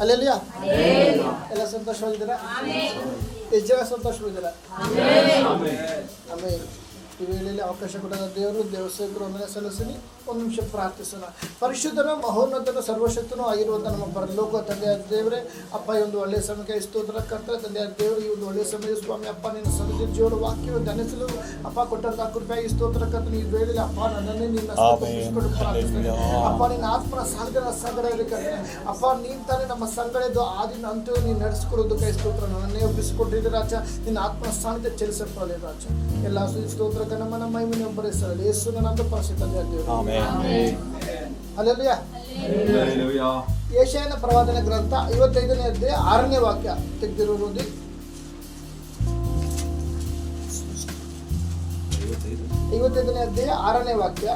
ಅಲ್ಲೆಲ್ಲಿಯ ಎಲ್ಲ ಸಂತೋಷವಾಗಿದ್ದೀರಾ ಎಷ್ಟು ಜನ ಸಂತೋಷವಾಗಿದ್ದೀರಾ ಆಮೇಲೆ ಈ ವೇಳೆಯಲ್ಲಿ ಅವಕಾಶ ಕೊಡದ ದೇವರು ದೇವಸ್ಥಾನಗಳು ಒಂದನೇ ಸಲ್ಲಿಸಲಿ. ಒಂದು ನಿಮಿಷ ಪ್ರಾರ್ಥಿಸೋಣ. ಪರಿಶುದ್ಧನ ಮಹೋನ್ನತನ ಸರ್ವಶಕ್ತನೂ ಆಗಿರುವಂಥ ನಮ್ಮ ಪರಲೋಕ ತಂದೆಯ ದೇವರೇ ಅಪ್ಪ ಈ ಒಂದು ಒಳ್ಳೆಯ ಸಮಯಕ್ಕೆ ಸ್ತೋತ್ರ ಕರ್ತ ತಂದೆಯ ದೇವರು ಈ ಒಂದು ಒಳ್ಳೆಯ ಸಮಯ ಸ್ವಾಮಿ ಅಪ್ಪ ನಿನ್ನ ಸನ್ನಿಧಿ ಜೀವನ ವಾಕ್ಯವನ್ನು ಧನಿಸಲು ಅಪ್ಪ ಕೊಟ್ಟಂತ ಕೃಪೆಯಾಗಿ ಸ್ತೋತ್ರ ಕರ್ತನ ಈ ವೇಳೆಯಲ್ಲಿ ಅಪ್ಪ ನನ್ನನ್ನೇ ನಿನ್ನ ಪ್ರಾರ್ಥಿಸ್ತೇನೆ ಅಪ್ಪ ನಿನ್ನ ಆತ್ಮನ ಸಾಗರ ಸಾಗರ ಇರಬೇಕಂದ್ರೆ ಅಪ್ಪ ನೀನ್ ತಾನೇ ನಮ್ಮ ಸಂಗಡದು ಆದಿನ ಅಂತೂ ನೀನು ನಡೆಸ್ಕೊಡೋದು ಕೈ ಸ್ತೋತ್ರ ನನ್ನನ್ನೇ ಒಪ್ಪಿಸಿಕೊಟ್ಟಿದ್ದೆ ರಾಜ? ನಿನ್ನ ಆತ್ಮ ಸಾನ್ನಿಧ್ಯ ಚಲಿಸಪ್ಪ ರಾಜ. ಎಲ್ಲ ಸ್ತೋತ್ರ ನಮ್ಮ ಮಹಿಮೆ ಒಬ್ಬರಿಸಲಿ ಯೇಸು ನನ್ನ ಪರಿಸ್ಥಿತಿ ತಂದೆ ದೇವರು ಆಮೆನ್. ಅಲ್ಲೆಲ್ಲಯ್ಯ ಏಷ್ಯಾನ ಪ್ರವಾದನ ಗ್ರಂಥ ಐವತ್ತೈದನೇ ಅಧ್ಯಾಯ ಆರನೇ ವಾಕ್ಯ ತೆಗೆದಿರೋದು. ಐವತ್ತೈದನೇ ಅಧ್ಯಾಯ ಆರನೇ ವಾಕ್ಯ.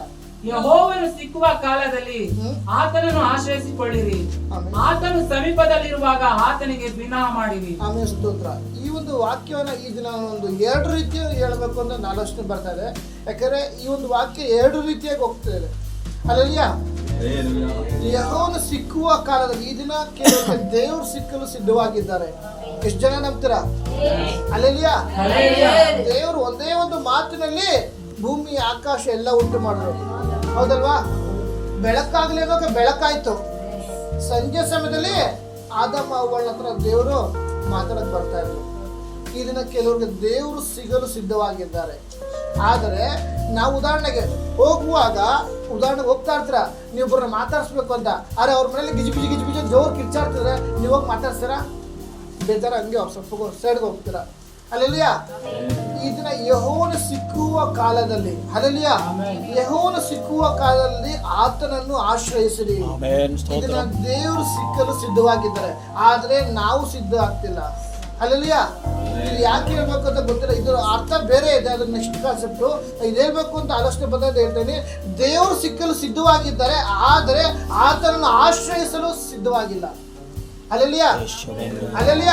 ಯಹೋವನು ಸಿಕ್ಕುವ ಕಾಲದಲ್ಲಿ ಆತನನ್ನು ಆಶ್ರಯಿಸಿಕೊಳ್ಳಿರಿ. ಆತನು ಸಮೀಪದಲ್ಲಿರುವಾಗ ಆತನಿಗೆ ವಿನಃ ಮಾಡಿರಿ. ಆಮೇಲೆ ಸ್ತೋತ್ರ. ಈ ಒಂದು ವಾಕ್ಯವನ್ನ ಈ ದಿನ ಒಂದು ಎರಡು ರೀತಿ ಹೇಳ್ಬೇಕು ಅಂತ ನಾನು ಆಲೋಚನೆ ಬರ್ತಾ ಇದೆ. ಯಾಕಂದ್ರೆ ಈ ಒಂದು ವಾಕ್ಯ ಎರಡು ರೀತಿಯಾಗಿ ಹೋಗ್ತಾ ಇದೆ. ಅಲ್ಲಲ್ಲಿಯ ಯಹೋವನು ಸಿಕ್ಕುವ ಕಾಲದಲ್ಲಿ ಈ ದಿನ ಕೆಲವರಿಗೆ ದೇವರು ಸಿಕ್ಕಲು ಸಿದ್ಧವಾಗಿದ್ದಾರೆ. ಎಷ್ಟು ಜನ ನಂಬ್ತೀರಾ? ಅಲ್ಲಲ್ಲಿಯ ದೇವರು ಒಂದೇ ಒಂದು ಮಾತಿನಲ್ಲಿ ಭೂಮಿ ಆಕಾಶ ಎಲ್ಲ ಉಂಟು ಮಾಡಿದ್ರು ಹೌದಲ್ವಾ? ಬೆಳಕಾಗ್ಲೇನೋಕೆ ಬೆಳಕಾಯ್ತು. ಸಂಜೆ ಸಮಯದಲ್ಲಿ ಆದಮ್ಮ ಅವಳ ಹತ್ರ ದೇವರು ಮಾತಾಡಕ್ ಬರ್ತಾ ಇದ್ರು. ಈ ದಿನ ಕೆಲವ್ರಿಗೆ ದೇವರು ಸಿಗಲು ಸಿದ್ಧವಾಗಿದ್ದಾರೆ. ಆದರೆ ನಾವು ಉದಾಹರಣೆಗೆ ಹೋಗುವಾಗ ಉದಾಹರಣೆಗೆ ಹೋಗ್ತಾ ಇರ್ತೀರ? ನೀವೊಬ್ಬರನ್ನ ಮಾತಾಡಿಸ್ಬೇಕು ಅಂತ. ಆದ್ರೆ ಅವ್ರ ಮನೇಲಿ ಗಿಜಿ ಗಿಜಿ ಗಿಜಿ ಗಿಜಿ ಜೋರು ಕಿರ್ಚಾಡ್ತಿದ್ರೆ ನೀವು ಹೋಗಿ ಮಾತಾಡ್ತೀರಾ ಬೇಜಾರ ಹಂಗೆ ಅವ್ರು ಸ್ವಲ್ಪ ಸೈಡ್ಗೆ ಹೋಗ್ತೀರಾ? ಅಲ್ಲೆಲ್ಲಿಯ ಈ ದಿನ ಯಹೋವನು ಸಿಕ್ಕುವ ಕಾಲದಲ್ಲಿ ಅಲ್ಲೆಲ್ಲಿಯ ಯಹೋನ ಸಿಕ್ಕುವ ಕಾಲದಲ್ಲಿ ಆತನನ್ನು ಆಶ್ರಯಿಸಿರಿ. ಇದನ್ನ ದೇವರು ಸಿಕ್ಕಲು ಸಿದ್ಧವಾಗಿದ್ದಾರೆ. ಆದ್ರೆ ನಾವು ಸಿದ್ಧ ಆಗ್ತಿಲ್ಲ ಅಲ್ಲಲ್ಲಿಯ ಇದು ಯಾಕೆ ಹೇಳ್ಬೇಕು ಅಂತ ಗೊತ್ತಿಲ್ಲ. ಇದರ ಅರ್ಥ ಬೇರೆ ಇದೆ. ಅದು ನೆಕ್ಸ್ಟ್ ಕಾನ್ಸೆಪ್ಟ್ ಇದು ಹೇಳ್ಬೇಕು ಅಂತ ಆಲೋಚನೆ ಬಂದದ್ದು ಹೇಳ್ತೇನೆ. ದೇವರು ಸಿಕ್ಕಲು ಸಿದ್ಧವಾಗಿದ್ದಾರೆ. ಆದರೆ ಆತನನ್ನು ಆಶ್ರಯಿಸಲು ಸಿದ್ಧವಾಗಿಲ್ಲ. ಅಲ್ಲಲ್ಲಿಯ. ಅಲ್ಲಲ್ಲಿಯ?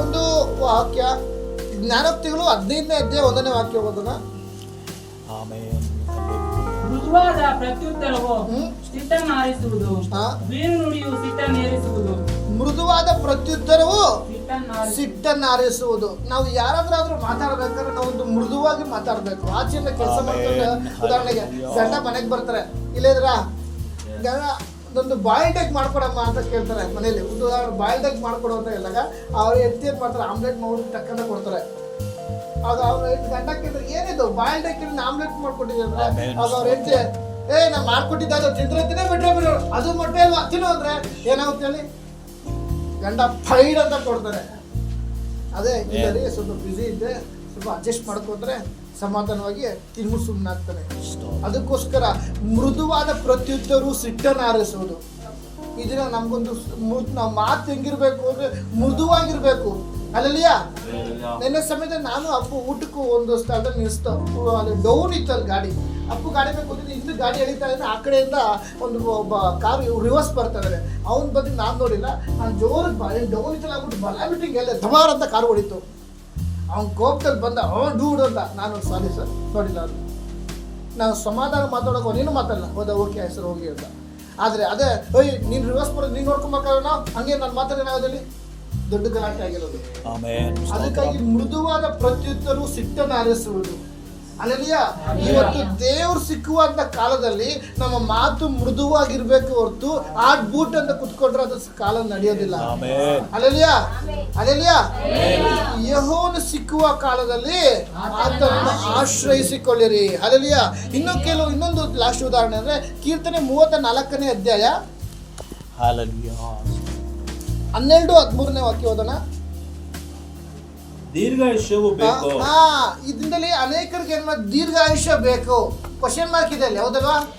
ಒಂದು ವಾಕ್ಯ ಜ್ಞಾನೋಕ್ತಿಗಳು ಹದಿನೈದನೇ ಅಧ್ಯಾಯ ಒಂದನೇ ವಾಕ್ಯ ಓದೋಣ. ಆಮೆನ್. ಮೃದುವಾದ ಪ್ರತ್ಯುತ್ತರವು. ಸಿಟ್ಟನ್ನಾರಿಸುವುದು. ನುಡಿಯು ಸಿಟ್ಟನ್ನೇರಿಸುವುದು ಮೃದುವಾದ ಪ್ರತ್ಯುತ್ತರವು ಸಿಟ್ಟನ್ನಾರಿಸುವುದು ಸಿಟ್ಟನ್ನು ಆರಿಸುವುದು ನಾವು ಯಾರಾದ್ರೂ ಮಾತಾಡ್ಬೇಕಾದ್ರೆ ನಾವು ಒಂದು ಮೃದುವಾಗಿ ಮಾತಾಡ್ಬೇಕು. ಆಚೆಯಿಂದ ಕೆಲಸ ಮಾಡ್ಕೊಂಡು ಉದಾಹರಣೆಗೆ ಸಣ್ಣ ಮನೆಗೆ ಬರ್ತಾರೆ. ಇಲ್ಲಿದ್ರ ಬಾಯ್ಲ್ಡ್ ಎಗ್ ಮಾಡ್ಕೊಡಮ್ಮ ಅಂತ ಕೇಳ್ತಾರೆ ಮನೇಲಿ ಒಂದು ಉದಾಹರಣೆ ಬಾಯ್ಲ್ಡ್ ಎಗ್ ಮಾಡ್ಕೊಡು ಅಂತ ಹೇಳಿದಾಗ ಅವ್ರು ಎತ್ತಿ ಏನು ಮಾಡ್ತಾರೆ? ಆಮ್ಲೆಟ್ ಮಾಡಿ ಟಕ್ಕಂತ ಕೊಡ್ತಾರೆ. ಆಗ ಅವ್ರು ಗಂಡ ಕೇಳಿದ್ರೆ ಏನಿದು? ಬಾಯ್ಲ್ಡ್ ಎಗ್ ಆಮ್ಲೆಟ್ ಮಾಡ್ಕೊಟ್ಟಿದ್ದೆ ಅದು ಅವ್ರ ಆಗ ಅವ್ರು ಹೆಂಡತಿ ಏ ನಾ ಮಾಡ್ಕೊಟ್ಟಿದ್ದೆ ಅದು. ತಿಂದ್ರೆ ತಿನ್ನೇ ಬಿಟ್ರೆ ಬಿಡು. ಅದು ಮೊಟ್ಟೆ ಅಲ್ವಾ? ತಿನ್ನು ಅಂದ್ರೆ ಏನಾಗುತ್ತೆ ಹೇಳಿ? ಗಂಡ ಫೈಡ್ ಅಂತ ಕೊಡ್ತಾರೆ. ಅದೇ ಸ್ವಲ್ಪ ಬ್ಯುಸಿ ಇದ್ದೆ. ಸ್ವಲ್ಪ ಅಡ್ಜಸ್ಟ್ ಮಾಡ್ಕೊಂಡ್ರೆ ಸಮಾಧಾನವಾಗಿ ತಿನ್ನು ಸುಮ್ಮನಾಗ್ತಾನೆ ಅದಕ್ಕೋಸ್ಕರ ಮೃದುವಾದ ಪ್ರತ್ಯುತ್ತರು ಸಿಟ್ಟನ್ನು ಆರಿಸುವುದು ಇದನ್ನ ನಮಗೊಂದು ನಾವು ಮಾತು ಹೆಂಗಿರ್ಬೇಕು ಅಂದ್ರೆ ಮೃದುವಾಗಿರ್ಬೇಕು. ಅಲ್ಲಲ್ಲಿಯ? ನಿನ್ನೆ ಸಮಯದ ನಾನು ಅಪ್ಪು ಊಟಕ್ಕೂ ಒಂದು ಸ್ಥಳದಲ್ಲಿ ನಿಲ್ಲಿಸ್ತು ಅಲ್ಲಿ ಡೌನ್ ಇತ್ತು ಅಲ್ಲಿ ಗಾಡಿ. ಅಪ್ಪು ಗಾಡಿ ಬೇಕು ಅಂದ್ರೆ ಇಂದು ಗಾಡಿ ಎಳಿತಾ ಇದ್ರೆ ಆ ಕಡೆಯಿಂದ ಒಂದು ಒಬ್ಬ ಕಾರ್ ರಿವರ್ಸ್ ಬರ್ತಾ ಇದ್ದಾರೆ ಅವ್ನ ಬಗ್ಗೆ ನಾನು ನೋಡಿಲ್ಲ. ನಾನು ಬಾಳಿ ಡೌನ್ ಇತ್ತಲ್ಲ ಆಗ್ಬಿಟ್ಟು ಬಲ ಬಿಟ್ಟು ಹಿಂಗೆಲ್ಲ ಧಮಾರ್ ಅಂತ ಕಾರ್ ಹೊಡಿತು ಅವ್ನ ಕೋಪದಲ್ಲಿ ಬಂದ ಅವ್ನು ಡೂಡ್ ಅಂತ ನಾನು ಸಾರಿ ಸರ್. ನೋಡಿಲ್ಲ ಅದು ನಾನು ಸಮಾಧಾನ ಮಾತಾಡೋಕೆ ನೀನು ಮಾತಾಡಲ್ಲ ಹೋದ ಓಕೆ ಸರ್ ಹೋಗಿ ಅಂತ. ಆದರೆ ಅದೇ ಓಯ್ ನೀನು ರಿವರ್ಸ್ ಮಾಡಿ ನೀನು ನೋಡ್ಕೊಂಬೇಕಾದ್ರೆ ಹಂಗೆ ನಾನು ಮಾತಾಡೋದಾಗದಲ್ಲಿ ದೊಡ್ಡ ಗಲಾಟೆ ಆಗಿರೋದು. ಅದಕ್ಕಾಗಿ ಮೃದುವಾದ ಪ್ರತ್ಯುತ್ತರೂ ಸಿಟ್ಟನ್ನು ಆರಿಸುವುದು. ಅಲ್ಲಲಿಯ. ಇವತ್ತು ದೇವ್ರು ಸಿಕ್ಕುವಂತ ಕಾಲದಲ್ಲಿ ನಮ್ಮ ಮಾತು ಮೃದುವಾಗಿರ್ಬೇಕು ಹೊರತು ಆ ಬೂಟ್ ಅಂತ ಕುತ್ಕೊಂಡ್ರೆ ಅದು ಕಾಲ ನಡೆಯೋದಿಲ್ಲ. ಆಮೆನ್. ಅಲ್ಲಿಯ ಅಲ್ಲಲಿಯ. ಯಹೋನು ಸಿಕ್ಕುವ ಕಾಲದಲ್ಲಿ ಆತನನ್ನು ಆಶ್ರಯಿಸಿಕೊಳ್ಳಿರಿ. ಅಲ್ಲಿಯ ಇನ್ನು ಕೆಲವು ಇನ್ನೊಂದು ಲಾಸ್ಟ್ ಉದಾಹರಣೆ ಅಂದ್ರೆ ಕೀರ್ತನೆ ಮೂವತ್ತ ನಾಲ್ಕನೇ ಅಧ್ಯಾಯ. ಹನ್ನೆರಡು ಹದಿಮೂರನೇ ವಾಕ್ಯ ಓದೋಣ. ದೀರ್ಘಾಯುಷ್ಯವು ಬೇಕು. ಹಾ ಇದರಲ್ಲಿ ಅನೇಕರಿಗೆ ಏನ್ ಮಾಡ್- ದೀರ್ಘಾಯುಷ್ಯ ಬೇಕು. ಕ್ವಶನ್ ಮಾರ್ಕ್ ಇದೆ ಅಲ್ಲಿ ಹೌದಲ್ವಾ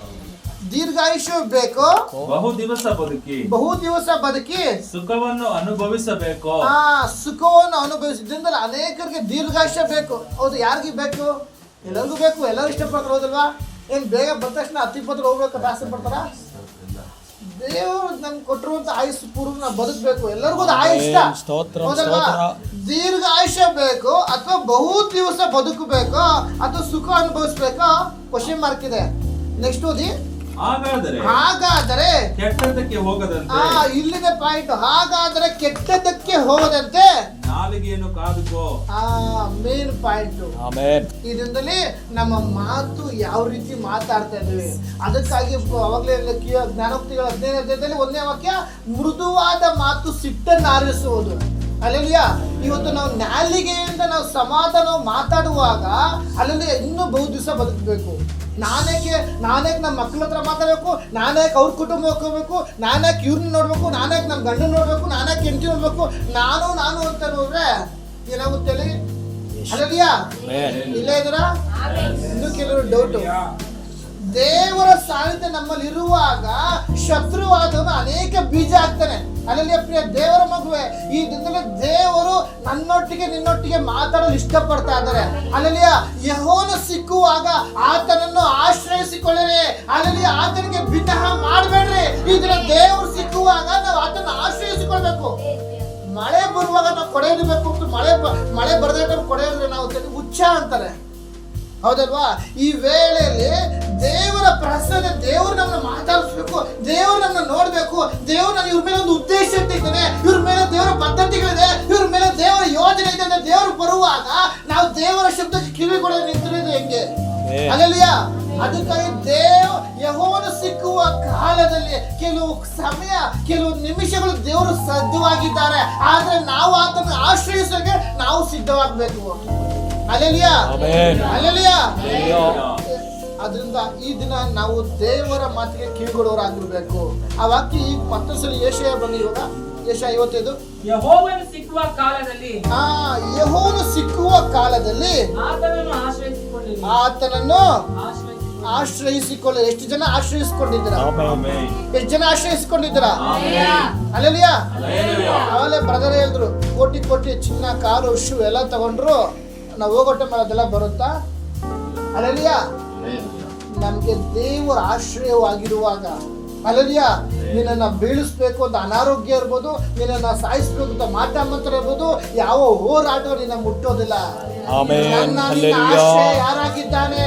ದೀರ್ಘಾಯುಷ್ಯ ಬೇಕು. ಬಹು ದಿವಸ ಬದುಕಿ. ಬಹು ದಿವಸ ಬದುಕಿ. ಸುಖವನ್ನು ಅನುಭವಿಸಬೇಕು. ಹಾ ಸುಖವನ್ನು ಅನುಭವಿಸಿದ್ರಿಂದ ಅನೇಕರಿಗೆ ದೀರ್ಘಾಯುಷ್ಯ ಬೇಕು. ಹೌದು ಯಾರಿಗೆ ಬೇಕು? ಎಲ್ಲರಿಗೂ ಬೇಕು. ಎಲ್ಲರೂ ಇಷ್ಟಪಡ್ತಾರೆ ಹೌದಲ್ವಾ? ಏನ್ ಬೇಗ ಬಂದ ತಕ್ಷಣ ಹತ್ತು ಇಪ್ಪತ್ತು ಹೋಗ್ಬೇಕು ಆಸೆ ಪಡ್ತಾರ? ದೇವರು ನಮ್ಗೆ ಕೊಟ್ಟಿರುವಂತ ಆಯುಷ್ ಪೂರ್ವ ನಾವು ಬದುಕಬೇಕು ಎಲ್ಲರಿಗೂ ಅದು ಆಯುಷ್. ಸ್ತೋತ್ರ, ಸ್ತೋತ್ರ. ದೀರ್ಘ ಆಯುಷ್ಯ ಬೇಕು ಅಥವಾ ಬಹು ದಿವಸ ಬದುಕಬೇಕು ಅಥವಾ ಸುಖ ಅನುಭವಿಸ್ಬೇಕು ಕ್ವಶನ್ ಮಾರ್ಕ್ ಇದೆ ನೆಕ್ಸ್ಟ್ ಓದಿ ಹಾಗಾದರೆ ಹಾಗಾದರೆ ಕೆಟ್ಟದಕ್ಕೆ ಹೋಗದಂತೆ ಆ ಇಲ್ಲಿನ ಪಾಯಿಂಟ್ ಹಾಗಾದರೆ ಕೆಟ್ಟದಕ್ಕೆ ಹೋಗದಂತೆ ನಾಲಿಗೆಯನ್ನು ಕಾದುಕೋ. ಆ ಮೇನ್ ಪಾಯಿಂಟ್ ಆಮೇನ್ ಇದರಿಂದಲೇ ನಮ್ಮ ಮಾತು ಯಾವ ರೀತಿ ಮಾತಾಡ್ತಾ ಇದ್ದೀವಿ. ಅದಕ್ಕಾಗಿ ಅವಾಗಲೇ ಜ್ಞಾನೋಕ್ತಿಗಳ ಹದಿನೈದು ಅಧ್ಯಾಯದಲ್ಲಿ ಒಂದನೇ ವಾಕ್ಯ ಮೃದುವಾದ ಮಾತು ಸಿಟ್ಟನ್ನು ಆರಿಸುವುದು. ಅಲ್ಲಲ್ಲಿಯ ಇವತ್ತು ನಾವು ನಾಲಿಗೆಯಿಂದ ನಾವು ಸಮಾಧಾನ ಮಾತಾಡುವಾಗ ಅಲ್ಲಲ್ಲಿ ಇನ್ನೂ ಬಹು ದಿವಸ ಬದುಕಬೇಕು. ನಾನೇಕೆ ನಾನೇಕೆ ನಮ್ಮ ಮಕ್ಕಳ ಹತ್ರ ಮಾತಾಡಬೇಕು ನಾನೇಕೆ ಅವ್ರ ಕುಟುಂಬ ಹೋಗ್ಕೋಬೇಕು ನಾನೇಕೆ ಇವ್ರನ್ನ ನೋಡ್ಬೇಕು ನಾನೇಕೆ ನಮ್ಮ ಗಂಡನ ನೋಡ್ಬೇಕು ನಾನೇಕೆ ಹೆಂಡತಿ ನೋಡ್ಬೇಕು. ನಾನು ನಾನು ಅಂತ ನೋಡ್ರೆ ಏನಾಗುತ್ತೆ ಅಲ್ಲಿ ಆಮೇನ್. ಇಲ್ಲೇ ಇದ್ರ ಇನ್ನು ಕೆಲವರು ಡೌಟ್ ದೇವರ ಸಾನ್ನಿಧ್ಯ ನಮ್ಮಲ್ಲಿ ಇರುವಾಗ ಶತ್ರುವಾದವನು ಅನೇಕ ಬೀಜ ಆಗ್ತಾನೆ ಅಲ್ಲಲ್ಲಿ ಪ್ರಿಯ ದೇವರ ಮಗುವೆ ಈ ನನ್ನೊಟ್ಟಿಗೆ, ನಿನ್ನೊಟ್ಟಿಗೆ ಮಾತಾಡಲು ಇಷ್ಟಪಡ್ತಾ ಇದ್ದಾರೆ. ಅಲ್ಲಲ್ಲಿಯ ಯಹೋನು ಸಿಕ್ಕುವಾಗ ಆತನನ್ನು ಆಶ್ರಯಿಸಿಕೊಳ್ಳಿರಿ. ಅಲ್ಲಲ್ಲಿ ಆತನಿಗೆ ಬಿನ್ನಹ ಮಾಡಬೇಡ್ರಿ. ಈ ದಿನ ದೇವರು ಸಿಕ್ಕುವಾಗ ನಾವು ಆತನ ಆಶ್ರಯಿಸಿಕೊಳ್ಬೇಕು. ಮಳೆ ಬರುವಾಗ ನಾವು ಕೊಡೆ ಇರಬೇಕು ಅಂತ ಮಳೆ ಮಳೆ ಬರದೇ ಕೊಡೆ ಇದ್ರೆ ನಾವು ಹುಚ್ಚ ಅಂತಾರೆ. ಹೌದಲ್ವಾ? ಈ ವೇಳೆಯಲ್ಲಿ ದೇವರ ಪ್ರಸಾದ ದೇವರು ನಮ್ಮನ್ನ ಮಾತಾಡಿಸ್ಬೇಕು ದೇವರು ನಮ್ಮನ್ನ ನೋಡ್ಬೇಕು ದೇವರು ನಾನು ಇವ್ರ ಮೇಲೆ ಒಂದು ಉದ್ದೇಶ ಇಟ್ಟಿದ್ದೇನೆ ಇವ್ರ ಮೇಲೆ ದೇವರ ಪದ್ಧತಿಗಳಿದೆ ಇವ್ರ ಮೇಲೆ ದೇವರ ಯೋಜನೆ ಇದೆ ಅಂತ ದೇವರು ಬರುವಾಗ ನಾವು ದೇವರ ಶಬ್ದಕ್ಕೆ ಕಿವಿ ಕೊಡೋ ನಿಂತಿರೋದು ಹೆಂಗೆ? ಅಲ್ಲಿಯ ಅಲ್ಲಲ್ಲಿಯ ಅದಕ್ಕಾಗಿ ದೇವ ಯಹೋವನು ಸಿಕ್ಕುವ ಕಾಲದಲ್ಲಿ ಕೆಲವು ಸಮಯ ಕೆಲವು ನಿಮಿಷಗಳು ದೇವರು ಸಿದ್ಧವಾಗಿದ್ದಾರೆ. ಆದ್ರೆ ನಾವು ಆತನ ಆಶ್ರಯಿಸೋಕೆ ನಾವು ಸಿದ್ಧವಾಗಬೇಕು. ಅಲ್ಲಲ್ಲಿಯ. ಅಲ್ಲಲ್ಲಿಯ ಅಯ್ಯೋ. ಅದರಿಂದ ಈ ದಿನ ನಾವು ದೇವರ ಮಾತಿಗೆ ಕಿವಿಗೊಡೋರಾಗಿರ್ಬೇಕು. ಆ ವಾಕ್ಯ ಈ ಮತ್ತೊಂದು ಸಲ ಏಷಯ ಬನ್ನಿ ಇವಾಗ. ಏಷ ಐವತ್ತೈದು. ಯಹೋವನು ಸಿಕ್ಕುವ ಕಾಲದಲ್ಲಿ ಆ ಯಹೋವನು ಸಿಕ್ಕುವ ಕಾಲದಲ್ಲಿ ಆತನನ್ನು ಆಶ್ರಯಿಸಿಕೊಳ್ಳಿ. ಎಷ್ಟು ಜನ ಆಶ್ರಯಿಸಿಕೊಂಡಿದ್ದೀರಾ. ಎಷ್ಟು ಜನ ಆಶ್ರಯಿಸಿಕೊಂಡಿದ್ದೀರಾ? ಆಮೆನ್. ಅಲ್ಲಲ್ಲಿಯ. ಆಮೇಲೆ ಬ್ರದರ್ ಹೇಳಿದ್ರು ಕೋಟಿ ಕೋಟಿ ಚಿನ್ನ ಕಾರು ಶೂ ಎಲ್ಲ ತಗೊಂಡ್ರು ನಾವು ಹೋಗೋಟ ಮಾಡೋದೆಲ್ಲ ಬರುತ್ತಾ? ಅಲ್ಲಲ್ಲಿಯ ನಮಗೆ ದೇವರ ಆಶ್ರಯವಾಗಿರುವಾಗ ಅಲ್ಲಲ್ಲಿಯ ನಿನ್ನನ್ನು ಬೀಳಿಸ್ಬೇಕು ಅಂತ ಅನಾರೋಗ್ಯ ಇರ್ಬೋದು ನಿನ್ನನ್ನು ಸಾಯಿಸ್ಬೇಕು ಅಂತ ಮಾಟ ಮಂತ್ರ ಇರ್ಬೋದು ಯಾವ ಹೋರಾಟ ನಿನ್ನ ಮುಟ್ಟೋದಿಲ್ಲ. ನನ್ನ ನಿನ್ನ. ಆಶ್ರಯ ಯಾರಾಗಿದ್ದಾನೆ?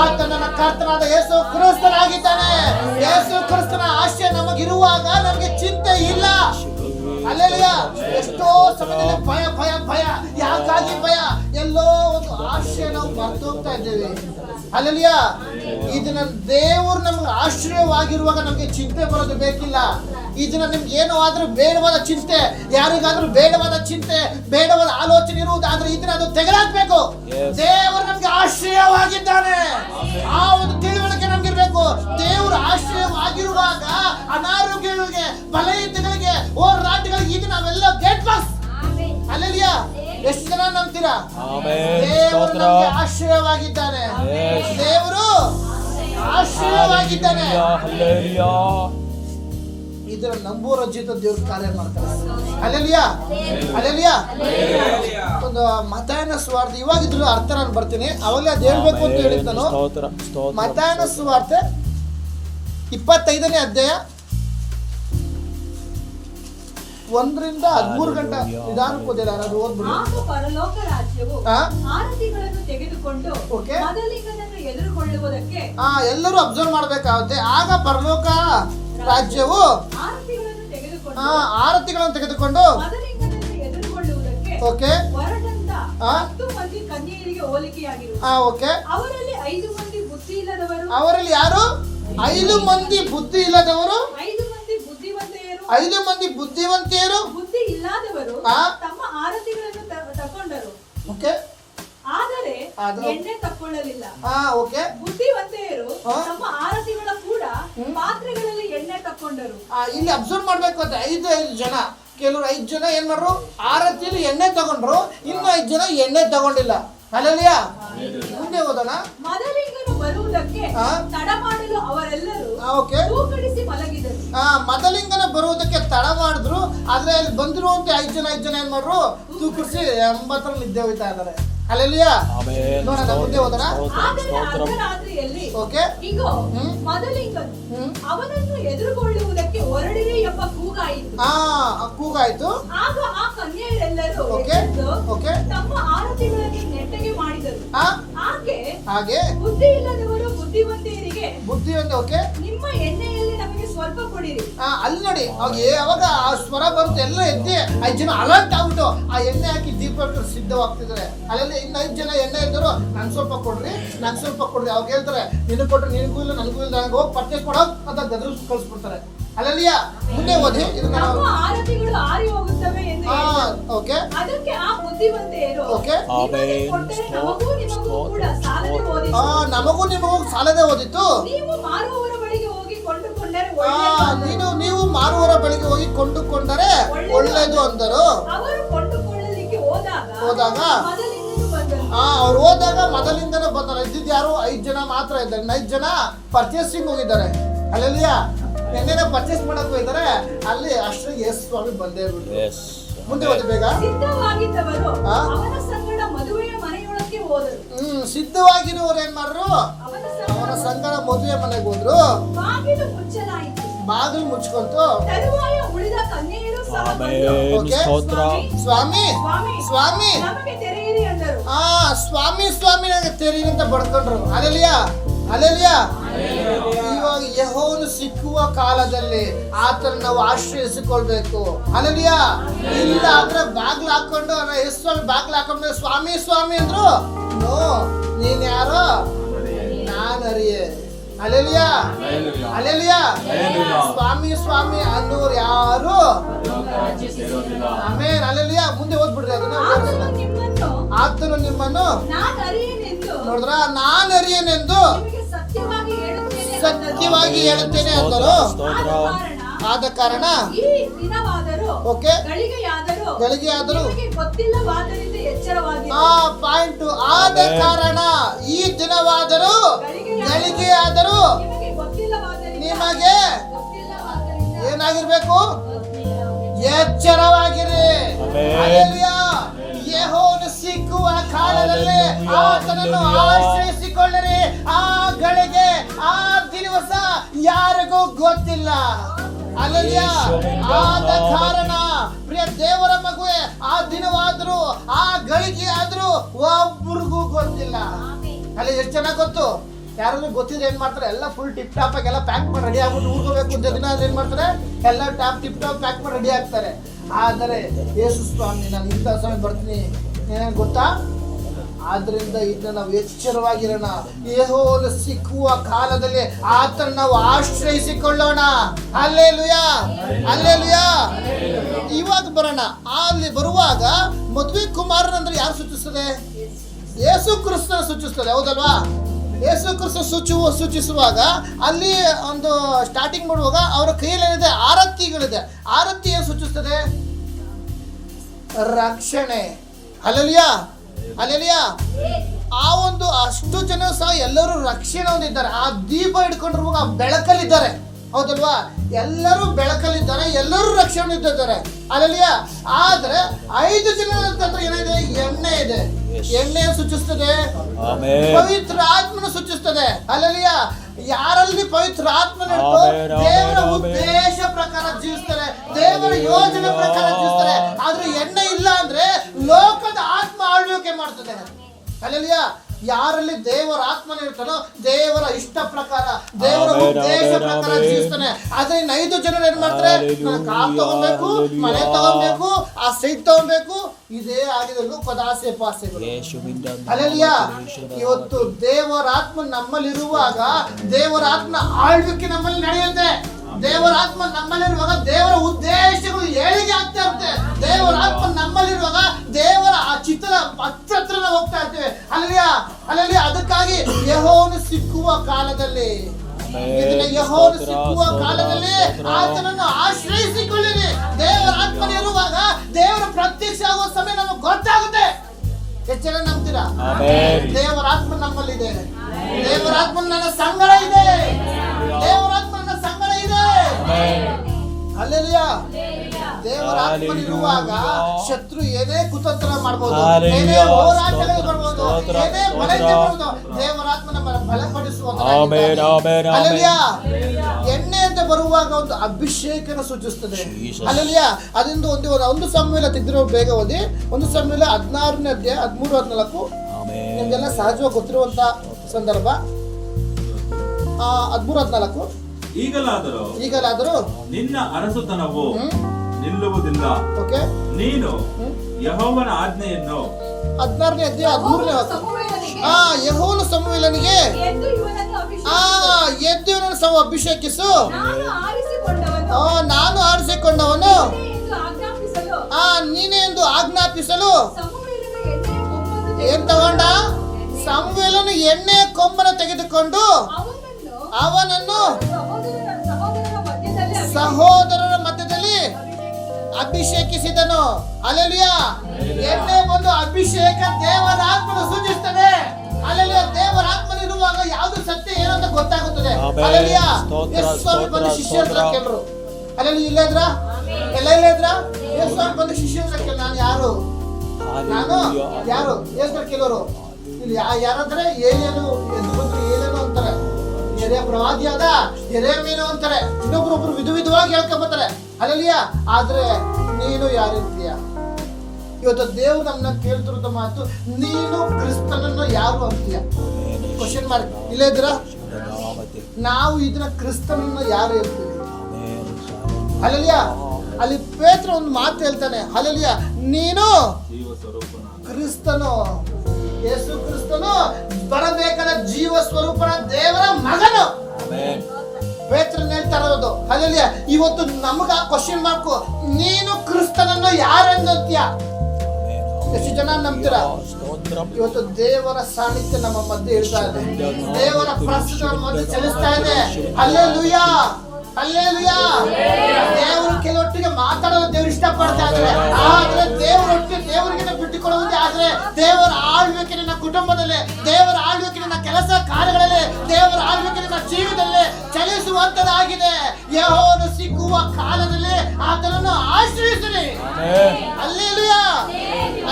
ಆತ ನನ್ನ ಕರ್ತನಾದ ಯೇಸು ಕ್ರಿಸ್ತನಾಗಿದ್ದಾನೆ. ಯೇಸು ಕ್ರಿಸ್ತನ ಆಶ್ರಯ ನಮಗಿರುವಾಗ ನಮಗೆ ಚಿಂತೆ ಇಲ್ಲ. ಅಲ್ಲೆಲ್ಲ ಎಷ್ಟೋ ಸಮಯದಲ್ಲಿ ಭಯ ಭಯ ಭಯ. ಮರ್ತೋಗ್ತಾ ಇದ್ದೇವೆ ಅಲ್ಲಲ್ಲಿಯ ಇದನ್ನ ದಿನ ದೇವರು ನಮ್ಗೆ ಆಶ್ರಯವಾಗಿರುವಾಗ ನಮಗೆ ಚಿಂತೆ ಬರೋದು ಬೇಕಿಲ್ಲ. ಇದನ್ನ ದಿನ ನಿಮ್ಗೆ ಏನೋ ಆದ್ರೂ ಬೇಡವಾದ ಚಿಂತೆ ಯಾರಿಗಾದ್ರೂ ಬೇಡವಾದ ಚಿಂತೆ ಬೇಡವಾದ ಆಲೋಚನೆ ಇರುವುದಾದ್ರೆ ಇದನ್ನ ದಿನ ಅದು ತೆಗೆದಾಕ್ಬೇಕು. ದೇವರು ನಮ್ಗೆ ಆಶ್ರಯವಾಗಿದ್ದಾನೆ. ಆ ಒಂದು ತಿಳುವಳಿಕೆ ನಮ್ಗಿರ್ಬೇಕು. ದೇವರು ಆಶ್ರಯವಾಗಿರುವಾಗ ಅನಾರೋಗ್ಯಗಳಿಗೆ ಬಲಹೀನತೆಗಳಿಗೆ ಹೋರಾಟಗಳಿಗೆ ಈಗ ನಾವೆಲ್ಲ ಗೇಟ್ ಪಾಸ್ ಅಲ್ಲಲ್ಲಿಯ ಎಷ್ಟು ಜನ ನಂಬ್ತೀರಾ. ದೇವರು. ನಮ್ಗೆ ಆಶ್ರಯವಾಗಿದ್ದಾನೆ. ದೇವರು ಆಶ್ರಯವಾಗಿದ್ದಾನೆ. ಇದರ ನಂಬುವ ಜೀತ ದೇವ್ರ ಕಾರ್ಯ ಮಾಡ್ತಾರೆ. ಅಲ್ಲೆಲಿಯ ಅಲ್ಲೆಲಿಯ ಒಂದು ಮತಾಯನ ಸ್ವಾರ್ಥ ಇವಾಗ ಇದ್ರ ಅರ್ಥ ನಾನು ಬರ್ತೀನಿ. ಅವಾಗಲೇ ಅದು ಹೇಳ್ಬೇಕು ಅಂತ ಹೇಳಿದ್ ನಾನು ಮತಾಯನ ಸುವಾರ್ತೆ ಇಪ್ಪತ್ತೈದನೇ ಅಧ್ಯಾಯ ಒಂದರಿಂದ ಹದಿಮೂರು ಗಂಟೆ ನಿಧಾನಕ್ಕೆ ಓದಿಲ್ಲ ಯಾರಾದ್ರು ಓದ್ಬಿಡಿ. ಆ? ಎಲ್ಲರೂ ಅಬ್ಸರ್ವ್ ಮಾಡ್ಬೇಕಾಗುತ್ತೆ. ಆಗ ಪರಲೋಕ ರಾಜ್ಯವು ಆರತಿಗಳನ್ನು ತೆಗೆದುಕೊಂಡು ಓಕೆ. ಅವರಲ್ಲಿ ಯಾರು? ಐದು ಮಂದಿ ಬುದ್ಧಿ ಇಲ್ಲದವರು ಐದು ಮಂದಿ ಬುದ್ಧಿವಂತೆಯರು? ಬುದ್ಧಿ ಇಲ್ಲದವರು? ತಮ್ಮ ಆರತಿಗಳನ್ನು ತಕೊಂಡರು. ಓಕೆ. ಆದರೆ ಎಣ್ಣೆ ತಕ್ಕೊಳ್ಳಲಿಲ್ಲ. ಓಕೆ. ಬುದ್ಧಿವಂತೆಯರು? ತಮ್ಮ ಆರತಿಗಳ ಕೂಡ ಪಾತ್ರೆಗಳಲ್ಲಿ ಎಣ್ಣೆ ತಕ್ಕೊಂಡರು. ಆ, ಇಲ್ಲಿ ಅಬ್ಸರ್ವ್ ಮಾಡ್ಬೇಕು ಅಂತ ಐದು ಐದು ಜನ. ಕೆಲವರು ಐದು ಜನ ಏನ್ ಮಾಡ್ರು? ಆರತಿಯಲ್ಲಿ ಎಣ್ಣೆ ತಗೊಂಡ್ರು. ಇನ್ನು ಐದು ಜನ ಎಣ್ಣೆ ತಗೊಂಡಿಲ್ಲ. ಅಲ್ಲಲ್ಲಿಯಾ? ಮುಂದೆ ಹೋದಣ. ಮದಲಿಂಗನು ಬರುವುದಕ್ಕೆ? ತಡ ಮಾಡಲು ಅವರೆಲ್ಲರೂ ಓಕೆ. ಮದಲಿಂಗನ ಬರುವುದಕ್ಕೆ ತಡ ಮಾಡಿದ್ರು ಆದ್ರೆ ಅಲ್ಲಿ ಬಂದಿರುವಂತೆ ಐದು ಜನ ಐದು ಜನ ಏನ್ ಮಾಡ್ರು? ತೂಕಿಸಿ ಎಂಬತ್ತರ ನಿದ್ದೆ ಹೋಯ್ತಾ ಇದಾರೆ ಅಲ್ಲಲ್ಲಿಯ. ನೋಡೋಣ ಮುಂದೆ ಹೋದೋಣ ಓಕೆ. ಅವನನ್ನು ಎದುರುಗೊಳ್ಳುವುದಕ್ಕೆ ಹೊರಡಿರಿ ಎಂಬ ಕೂಗಾಯಿತು. ಆ ಕೂಗಾಯ್ತು. ಆಗ ಆ ಕನ್ಯೆಯರೆಲ್ಲರೂ ಓಕೆ ಓಕೆ. ತಮ್ಮ ಆರತಿಗಳನ್ನು ನೆಟ್ಟಗೆ ಮಾಡಿದರು. ಆ? ಆಕೆ ಹಾಗೆ. ಬುದ್ಧಿ ಇಲ್ಲದವರು ಬುದ್ಧಿವಂತೆಯರಿಗೆ ಬುದ್ಧಿ ಒಂದು ಓಕೆ. ನಿಮ್ಮ ಎಣ್ಣೆಯಲ್ಲಿ ಆ, ಅಲ್ಲಿ ನೋಡಿ. ಅವಾಗ ಯಾವಾಗ ಆ ಸ್ವರ ಬಂತು ಎಲ್ಲ ಎದ್ದೆ ಐದು ಜನ ಅಲರ್ಟ್ ಆಗ್ಬಿಟ್ಟು ಆ ಎಣ್ಣೆ ಹಾಕಿ ದೀಪ ಸಿದ್ಧವಾಗ್ತಿದ್ದಾರೆ ಅಲ್ಲೆಲ್ಲ ಇನ್ನು ಐದು ಜನ ಎಣ್ಣೆ ಇದ್ದರು ನನ್ ಸ್ವಲ್ಪ ಕೊಡ್ರಿ ನನ್ ಸ್ವಲ್ಪ ಕೊಡ್ರಿ. ಅವಾಗ ಹೇಳ್ತಾರೆ ನಿನಗೆ ಕೊಟ್ರೆ ನಿನಗೂ ಇಲ್ಲ ನನಗೂ ಇಲ್ಲ ನನಗೆ ಹೋಗಿ ಪರ್ಚೇಸ್ ಕೊಡೋ ಅಂತ ಗದ್ರ ಕಳಿಸ್ಬಿಡ್ತಾರೆ. ಅಲ್ಲಲ್ಲಿಯ ಮುಂದೆ ಓದಿ ಇದು ನಾವು ಆರತಿಗಳು ಆರಿ ಹೋಗುತ್ತವೆ ಎಂದು ಹಾ ಓಕೆ ಅದಕ್ಕೆ ಆ ಬುದ್ಧಿವಂತೆಯರು ಓಕೆ ನಿಮಗೆ ನಮಗೂ ಕೂಡ ಸಾಲದೆ ಆ ಓದಿತು ನಮಗೂ ನಿಮಗೂ ಸಾಲದೇ ಓದಿತ್ತು ನೀವು ಮಾರುವವರ ನೀನು ನೀವು ಮಾರುವರ ಬಳಿಗೆ ಹೋಗಿ ಕೊಂಡುಕೊಂಡರೆ ಒಳ್ಳೇದು ಅಂದರು. ಹೋದಾಗ ಹಾ ಬಂದರು. ಆ ಅವ್ರು ಹೋದಾಗ ಮೊದಲಿಂದನೂ ಬಂದಾರೆ. ಇದ್ದಿದ್ದು ಯಾರು? ಐದು ಜನ ಮಾತ್ರ ಇದ್ದಾರೆ. ಐದು ಜನ ಪರ್ಚೇಸಿಂಗ್ ಹೋಗಿದ್ದಾರೆ. ಅಲ್ಲಲ್ಲಿಯ? ಎಣ್ಣೆನ ಪರ್ಚೇಸ್ ಮಾಡಕ್ ಹೋಗಿದ್ದಾರೆ. ಅಲ್ಲಿ ಅಷ್ಟೇ ಯೇಸು ಸ್ವಾಮಿ ಬಂದೇ ಬಿಟ್ರು Yes. ಮುಂದೆ ಹೋದ ಬೇಗ? ಹ್ಮ್ ಸಿದ್ಧವಾಗಿರುವವ್ರು ಏನ್ ಮಾಡ್ರು? ಅವನ ಸಂಗಡ ಮದುವೆ ಮನೆಗೆ ಹೋದ್ರು. ಬಾಗಿಲು ಮುಚ್ಚಲಾಯಿತು. ಬಾಗಿಲು ಮುಚ್ಕೊಂತು. ಸ್ವಾಮಿ ಸ್ವಾಮಿ ಸ್ವಾಮಿ ನಮಗೆ ತೆರೆಯಿರಿ ಅಂದರು. ಆ ಸ್ವಾಮಿ ಸ್ವಾಮಿ ನನಗೆ ತೆರಿ ಅಂತ ಬಡ್ಕೊಂಡ್ರು ಅಲೆಲಿಯಾ ಅಲೆಲಿಯಾ. ಇವಾಗ ಯಹೋನು ಸಿಕ್ಕುವ ಕಾಲದಲ್ಲಿ ಆತನ ನಾವು ಆಶ್ರಯಿಸಿಕೊಳ್ಬೇಕು. ಅಲೆಲಿಯಾ. ಇಲ್ಲ ಅಂದ್ರೆ ಬಾಗ್ಲು ಹಾಕೊಂಡು ಯಶ್ ಸ್ವಾಮಿ ಬಾಗ್ಲು ಹಾಕೊಂಡು ಸ್ವಾಮಿ ಸ್ವಾಮಿ ಅಂದ್ರು. ನೋ ನೀನ್ ಯಾರೋ? ಅಲೆಲಿಯಾ. ಅಲೆಲಿಯ. ಸ್ವಾಮಿ ಸ್ವಾಮಿ ಅನ್ನೋರು ಯಾರು? ಆಮೇಲೆ ಅಲೆಲಿಯ. ಮುಂದೆ ಓದ್ಬಿಡ್ರಿ ಅದನ್ನ ಆತನು ನಿಮ್ಮನ್ನು. ಆತನು ನಿಮ್ಮನ್ನು. ನಾನು ಅರಿಯನೆಂದು ನೋಡಿದ್ರ ನಾನು ಅರಿಯನೆಂದು ನಿಮಗೆ ಸತ್ಯವಾಗಿ ಹೇಳುತ್ತೇನೆ ಅಂದರು ಆದ ಕಾರಣ ಆದ ಕಾರಣ ಈ ದಿನವಾದರೂ ಓಕೆ ಗಳಿಗೆಯಾದರೂ ಆ ಪಾಯಿಂಟ್ ಆದ ಕಾರಣ ಈ ದಿನವಾದರೂ ಗಳಿಗೆಯಾದರೂ ನಿಮಗೆ ಏನಾಗಿರ್ಬೇಕು? ಎಚ್ಚರವಾಗಿರಿ. ಸಿಕ್ಕುವ ಕಾಲದಲ್ಲಿ ಆತನನ್ನು ಆಶ್ರಯಿಸಿಕೊಳ್ಳರಿ. ಆ ಗಳಿಗೆ ಆ ದಿವಸ ಯಾರಿಗೂ ಗೊತ್ತಿಲ್ಲ. ಆದ. ಕಾರಣ ಪ್ರಿಯ ದೇವರ ಮಗುವೆ ಆ ದಿನವಾದರೂ ಆ ಗಳಿಗೆ ಆದ್ರೂ ಒಬ್ರಿಗೂ ಗೊತ್ತಿಲ್ಲ. ಅಲ್ಲಿ ಎಷ್ಟು ಚೆನ್ನಾಗಿ ಗೊತ್ತು? ಯಾರಾದ್ರೂ ಗೊತ್ತಿದ್ರೆ ಏನ್ ಮಾಡ್ತಾರೆ? ಎಲ್ಲ ಫುಲ್ ಟಿಪ್ ಟಾಪ್ ಆಗಿ ಎಲ್ಲ ಪ್ಯಾಕ್ ಮಾಡಿ ರೆಡಿ ಆಗ್ಬಿಟ್ಟು ಊರಿಗೆ ಹೋಗ್ಬೇಕು ಅಂತ ದಿನ ಆದ್ರೆ ಏನ್ ಮಾಡ್ತಾರೆ? ಎಲ್ಲ ಟಾಪ್ ಟಿಪ್ ಟಾಪ್ ಪ್ಯಾಕ್ ಮಾಡಿ ರೆಡಿ ಆಗ್ತಾರೆ. ಆದರೆ ಯೇಸು ಸ್ವಾಮಿ ನಾನು ಇಂಥ ಸಮಯ ಬರ್ತೀನಿ. ಏನೇನು ಗೊತ್ತಾ? ಆದ್ರಿಂದ ಇದನ್ನ ನಾವು ಎಚ್ಚರವಾಗಿರೋಣ. ಯೆಹೋವನು ಸಿಕ್ಕುವ ಕಾಲದಲ್ಲಿ ಆತನ ನಾವು ಆಶ್ರಯಿಸಿಕೊಳ್ಳೋಣ. ಅಲ್ಲೇ ಲುಯಾ ಅಲ್ಲೇ ಲುಯಾ ಇವಾಗ ಬರೋಣ. ಅಲ್ಲಿ ಬರುವಾಗ ಮದುವೆ ಕುಮಾರನಂದ್ರೆ ಯಾರು ಸೂಚಿಸ್ತದೆ? ಯೇಸು ಕ್ರಿಸ್ತನ ಸೂಚಿಸ್ತದೆ, ಹೌದಲ್ವಾ? ಯೇಸು ಕ್ರಿಸ್ತ ಸೂಚುವ ಸೂಚಿಸುವಾಗ ಅಲ್ಲಿ ಒಂದು ಸ್ಟಾರ್ಟಿಂಗ್ ಮಾಡುವಾಗ ಅವರ ಕೈಯಲ್ಲಿ ಏನಿದೆ ಆರತಿಗಳಿದೆ. ಆರತಿ ಏನು ಸೂಚಿಸ್ತದೆ. ರಕ್ಷಣೆ. ಅಲ್ಲಲಿಯಾ ಅಲ್ಲಲಿಯಾ ಆ ಒಂದು ಅಷ್ಟು ಜನ ಸಹ ಎಲ್ಲರೂ ರಕ್ಷಣೆ ಹೊಂದಿದ್ದಾರೆ. ಆ ದೀಪ ಹಿಡ್ಕೊಂಡಿರುವಾಗ ಆ ಬೆಳಕಲ್ಲಿದ್ದಾರೆ. ಹೌದಲ್ವಾ? ಎಲ್ಲರೂ ಬೆಳಕಲ್ಲಿದ್ದಾರೆ ಎಲ್ಲರೂ ರಕ್ಷಣೆ ಇದ್ದಾರೆ ಅಲ್ಲಿಯ ಆದ್ರೆ ಐದು ದಿನ ಅಂತಂದ್ರೆ ಏನಿದೆ? ಎಣ್ಣೆ ಇದೆ. ಎಣ್ಣೆ ಸೂಚಿಸ್ತದೆ. ಪವಿತ್ರ ಆತ್ಮನ ಸೂಚಿಸ್ತದೆ ಅಲ್ಲಲಿಯ ಯಾರಲ್ಲಿ ಪವಿತ್ರ ಆತ್ಮನ ದೇವರ ಉದ್ದೇಶ ಪ್ರಕಾರ ಜೀವಿಸ್ತಾರೆ. ದೇವರ ಯೋಜನೆ ಪ್ರಕಾರ ಜೀವಿಸ್ತಾರೆ. ಆದ್ರೆ ಎಣ್ಣೆ ಇಲ್ಲ ಅಂದ್ರೆ ಲೋಕದ ಆತ್ಮ ಆಳ್ವಿಕೆ ಮಾಡ್ತದೆ. ಅಲ್ಲಲಿಯ ಯಾರಲ್ಲಿ ದೇವರ ಆತ್ಮನ ಇರ್ತಾನೋ ದೇವರ ಇಷ್ಟ ಪ್ರಕಾರ ದೇವರ ಉದ್ದೇಶ ಪ್ರಕಾರ. ಜೀವಿಸ್ತಾನೆ. ಆದ್ರೆ ಇನ್ನು ಐದು ಜನರು ಏನ್ ಮಾಡ್ತಾರೆ? ನಾನು ಕಾರ್ ತಗೊಬೇಕು ಮನೆ ತಗೊಬೇಕು ಆ ಸೈಟ್ ತಗೊಬೇಕು ಇದೇ ಆಗಿದೆ ಲೋಕದ ಆಸೆ ಪಾಸೆಗಳು. ಅಲ್ಲಲ್ಲಿಯ ಇವತ್ತು ದೇವರ ಆತ್ಮ ನಮ್ಮಲ್ಲಿರುವಾಗ ದೇವರ ಆತ್ಮ ಆಳ್ವಿಕೆ ನಮ್ಮಲ್ಲಿ ನಡೆಯುತ್ತೆ. ದೇವರ ಆತ್ಮ ನಮ್ಮಲ್ಲಿರುವಾಗ ದೇವರ ಉದ್ದೇಶಗಳು ಏಳಿಗೆ ಆಗ್ತಾ ಇರುತ್ತೆ. ದೇವರ ಆತ್ಮ ನಮ್ಮಲ್ಲಿರುವಾಗ ದೇವರ ಆ ಚಿತ್ರದ ಹತ್ರ ನಾವು ಹೋಗ್ತಾ ಇರ್ತೇವೆ. ಅಲ್ಲಿಯ ಅಲ್ಲಿ ಅದಕ್ಕಾಗಿ ಯಹೋನು ಸಿಕ್ಕುವ ಕಾಲದಲ್ಲಿ. ಯಹೋನು ಸಿಕ್ಕುವ ಕಾಲದಲ್ಲಿ ಆತನನ್ನು ಆಶ್ರಯಿಸಿಕೊಳ್ಳಿರಿ. ದೇವರ ಆತ್ಮನಿರುವಾಗ ದೇವರ ಪ್ರತ್ಯಕ್ಷ ಆಗುವ ಸಮಯ ನಮಗೆ ಗೊತ್ತಾಗುತ್ತೆ. ಎಚ್ಚರ ನಂಬ್ತೀರಾ. ದೇವರ ಆತ್ಮ ನಮ್ಮಲ್ಲಿದೆ. ದೇವರ ಆತ್ಮ ನನ್ನ ಸಂಗಡ ಇದೆ. ದೇವರ ಆತ್ಮ ನನ್ನ ಸಂಗಡ ದೇವರ ಆತ್ಮನಿರುವಾಗ ಶತ್ರು ಏನೇ ಕುತಂತ್ರ ಮಾಡಬಹುದು. ಏನೇ ಹೋರಾಟಗಳು ಮಾಡಬಹುದು ಏನೇ ದೇವರ. ಎಣ್ಣೆ ಅಂತ ಬರುವಾಗ ಒಂದು ಅಭಿಷೇಕನ ಸೂಚಿಸುತ್ತದೆ ಅಲ್ಲಿಯ ಅದರಿಂದ ಒಂದು ಒಂದು ಸಮಯ ತೆಗೆದಿರೋ ಬೇಗ ಓದಿ ಒಂದು ಸಮಯ ಹದಿನಾರನೇ ಅಧ್ಯಾಯ ಹದಿಮೂರು ಹದಿನಾಲ್ಕು. ನಿಮ್ಗೆಲ್ಲ ಸಹಜವಾಗಿ ಗೊತ್ತಿರುವಂತ ಸಂದರ್ಭ. ಹದಿಮೂರು ಹದಿನಾಲ್ಕು. ಈಗಲಾದರೂ ಈಗಲಾದರೂ ನಿನ್ನ ಅರಸುತನವು. ನಿಲ್ಲುವುದಿಲ್ಲ. ಓಕೆ. ನೀನು. ಯಹೋವನ ಆಜ್ಞೆಯನ್ನು ಹದಿನಾರನೇ ಅಧ್ಯಾಯ ಹದಿಮೂರನೇ ಯೆಹೋವನು ವಾಕ್ಯ. ಸಮುವೇಲನಿಗೆ, ಆ ಯಹೋನು ಸಮುವೇಲನಿಗೆ ಆ ಅಭಿಷೇಕಿಸು. ಎದ್ದು ಇವನನ್ನು ಸಹ ಅಭಿಷೇಕಿಸು. ನಾನು ಆರಿಸಿಕೊಂಡವನು. ಆ ನಾನು ಆರಿಸಿಕೊಂಡವನು. ನೀನೇ ಎಂದು ಆಜ್ಞಾಪಿಸಲು. ಆ ನೀನೇ ಎಂದು ಆಜ್ಞಾಪಿಸಲು. ಏನ್ ತಗೊಂಡ ಸಮುವೇಲನು ಎಣ್ಣೆ ಕೊಂಬನ ತೆಗೆದುಕೊಂಡು ಅವನನ್ನು ಸಹೋದರರ ಮಧ್ಯದಲ್ಲಿ ಅಭಿಷೇಕಿಸಿದನು. ಅಲೆಲಿಯ ಎಣ್ಣೆ ಒಂದು ಅಭಿಷೇಕ ದೇವರ ಆತ್ಮನ ಸೂಚಿಸ್ತದೆ ಅಲೆಲಿಯ ದೇವರ ಆತ್ಮನಿರುವಾಗ ಯಾವುದು ಸತ್ಯ ಏನು ಅಂತ ಗೊತ್ತಾಗುತ್ತದೆ. ಅಲ್ಲಿಯ ಸ್ವಾಮಿ ಬಂದು ಶಿಷ್ಯರ ಕೇಳರು. ಅಲ್ಲಿ ಇಲ್ಲ ಇದ್ರ? ಎಲ್ಲ ಇಲ್ಲೇ ಇದ್ರ? ಸ್ವಾಮಿ ಬಂದು ಶಿಷ್ಯರ ನಾನು ಯಾರು? ನಾನು ಯಾರು? ಯೇಸು ಕೆಲವರು ಇಲ್ಲಿ ಯಾ- ಯಾರಂತಾರೆ ಎರೆ ಪ್ರವಾದಿಯಾದ ಎರೆ ಮೀನು ಅಂತಾರೆ. ಇನ್ನೊಬ್ರೊಬ್ರು ವಿಧ ವಿಧವಾಗಿ ಹೇಳ್ಕೊಂಬತ್ತಾರೆ ಅಲ್ಲಲ್ಲಿಯ ಆದ್ರೆ ನೀನು ಯಾರಿರ್ತೀಯ ಇವತ್ತು ದೇವ್ರು ನಮ್ಮನ್ನ ಕೇಳ್ತಿರೋದ ಮಾತು ನೀನು ಕ್ರಿಸ್ತನನ್ನು ಯಾರು ಅಂತೀಯ? ಕ್ವಶನ್ ಮಾರ್ಕ್ ಇಲ್ಲೇ ಇದ್ರ ನಾವು ಇದನ್ನ ಕ್ರಿಸ್ತನನ್ನು ಯಾರು ಹೇಳ್ತೀವಿ? ಅಲ್ಲಲಿಯ? ಅಲ್ಲಿ ಪೇತ್ರ ಒಂದು ಮಾತು ಹೇಳ್ತಾನೆ. ಅಲ್ಲಲಿಯ? ನೀನು ಕ್ರಿಸ್ತನು. ಯೇಸು ಕ್ರಿಸ್ತನು. ಬರಬೇಕಾದ ಜೀವ ಸ್ವರೂಪನ ದೇವರ ಮಗನು. ಪೇತ್ರನ್ ಹೇಳ್ತಾ ಇರೋದು. ಇವತ್ತು ನಮಗ ಕ್ವಶನ್ ಮಾರ್ಕು ನೀನು ಕ್ರಿಸ್ತನನ್ನು ಯಾರಂದಂತೀಯ ಎಷ್ಟು ಜನ ನಂಬ್ತೀರಾ? ಇವತ್ತು ದೇವರ ಸಾನ್ನಿಧ್ಯ ನಮ್ಮ ಮಧ್ಯೆ ಇರ್ತಾ ಇದೆ. ದೇವರ ಪ್ರಸ್ತುತ ನಮ್ಮ ಮಧ್ಯೆ ಚಲಿಸ್ತಾ ಇದೆ. ಅಲ್ಲೇ ಲುಯ್ಯ ದೇವರು ಕೆಲವೊಟ್ಟಿಗೆ ಮಾತಾಡೋದು ದೇವರು ಇಷ್ಟಪಡ್ತಾ ಇದ್ದಾರೆ. ಆದ್ರೆ ದೇವರೊಟ್ಟಿಗೆ ದೇವರಿಗೆ ಬಿಟ್ಟುಕೊಡುವುದೇ ಆದ್ರೆ ದೇವರ ಆಳ್ವಿಕೆ ನಿನ್ನ ಕುಟುಂಬದಲ್ಲಿ ದೇವರ ಆಳ್ವಿಕೆ ನಿನ್ನ ಕೆಲಸ ಕಾರ್ಯಗಳಲ್ಲಿ ದೇವರ ಆಳ್ವಿಕೆ ನಿನ್ನ ಜೀವನದಲ್ಲಿ ಚಲಿಸುವಂತದಾಗಿದೆ ಯಹೋನು ಸಿಕ್ಕುವ ಕಾಲದಲ್ಲಿ ಆತನನ್ನು ಆಶ್ರಯಿಸಿರಿ. ಅಲ್ಲೇಲುಯಾ.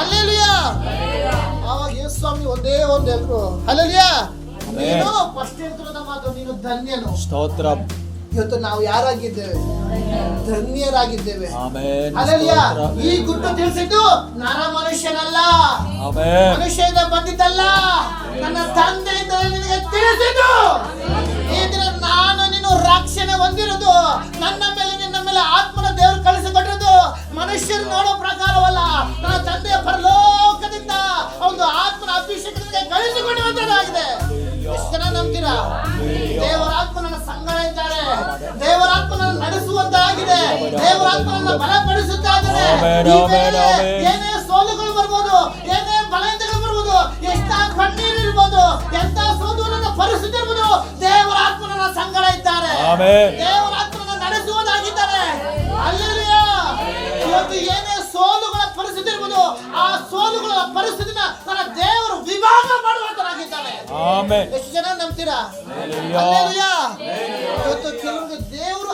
ಅಲ್ಲೇಲುಯಾ. ಅವಾಗ ಯೇಸು ಸ್ವಾಮಿ ಒಂದೇ ಒಂದು ಎಲ್ರು ಅಲ್ಲೇಲುಯಾ ನೀನು ಫಸ್ಟ್ ಹೇಳ್ತಿರೋದ ಮಾತು ನೀನು ಧನ್ಯನು. ಸ್ತೋತ್ರ. ಇವತ್ತು ನಾವು ಯಾರಾಗಿದ್ದೇವೆ? ಧನ್ಯರಾಗಿದ್ದೇವೆ. ಈ ಗುಟ್ಟು ತಿಳಿಸಿದ್ದು ನರ ಮನುಷ್ಯನಲ್ಲ. ಮನುಷ್ಯನ ಬಂದಿದ್ದಲ್ಲ. ನನ್ನ ತಂದೆಯಿಂದ ನಿನಗೆ ತಿಳಿಸಿದ್ದು. ಈ ದಿನ ನಾನು ನೀನು ರಕ್ಷಣೆ ಹೊಂದಿರೋದು. ನನ್ನ ಮೇಲೆ ನಿನ್ನ ಮೇಲೆ ಆತ್ಮನ ದೇವರು ಆಮೆನ್. ಏನೇ ಸೋಲುಗಳು ಬರ್ಬೋದು ಏನೇ ಬಲಹೀನತೆಗಳು ಬರ್ಬೋದು ಎಷ್ಟ ಕಣ್ಣೀರು ಇರ್ಬೋದು ಎಂತ ಸೋದುವಂತ ಪರಿಸ್ಥಿತಿ ಇರ್ಬೋದು ದೇವರ ಆತ್ಮನ ಸಂಗಡ ಇದ್ದಾರೆ. ದೇವರ ಆತ್ಮನ ನಡೆಸುವುದಾಗಿದ್ದಾರೆ. ಅಲ್ಲೆಲ್ಲೂಯ ಇವತ್ತು ಏನೇ ಸೋಲುಗಳ ಪರಿಸ್ಥಿತಿ ಇರ್ಬೋದು ಆ ಸೋಲುಗಳ ಪರಿಸ್ಥಿತಿನ ನನ್ನ ದೇವರು ವಿಭಾಗ ಮಾಡುವಂತರಾಗಿದ್ದಾರೆ. ಆಮೇನ್. ಎಷ್ಟು ಜನ ನಂಬ್ತೀರಾ. ಇವತ್ತು ಕೆಲವರಿಗೆ ದೇವರು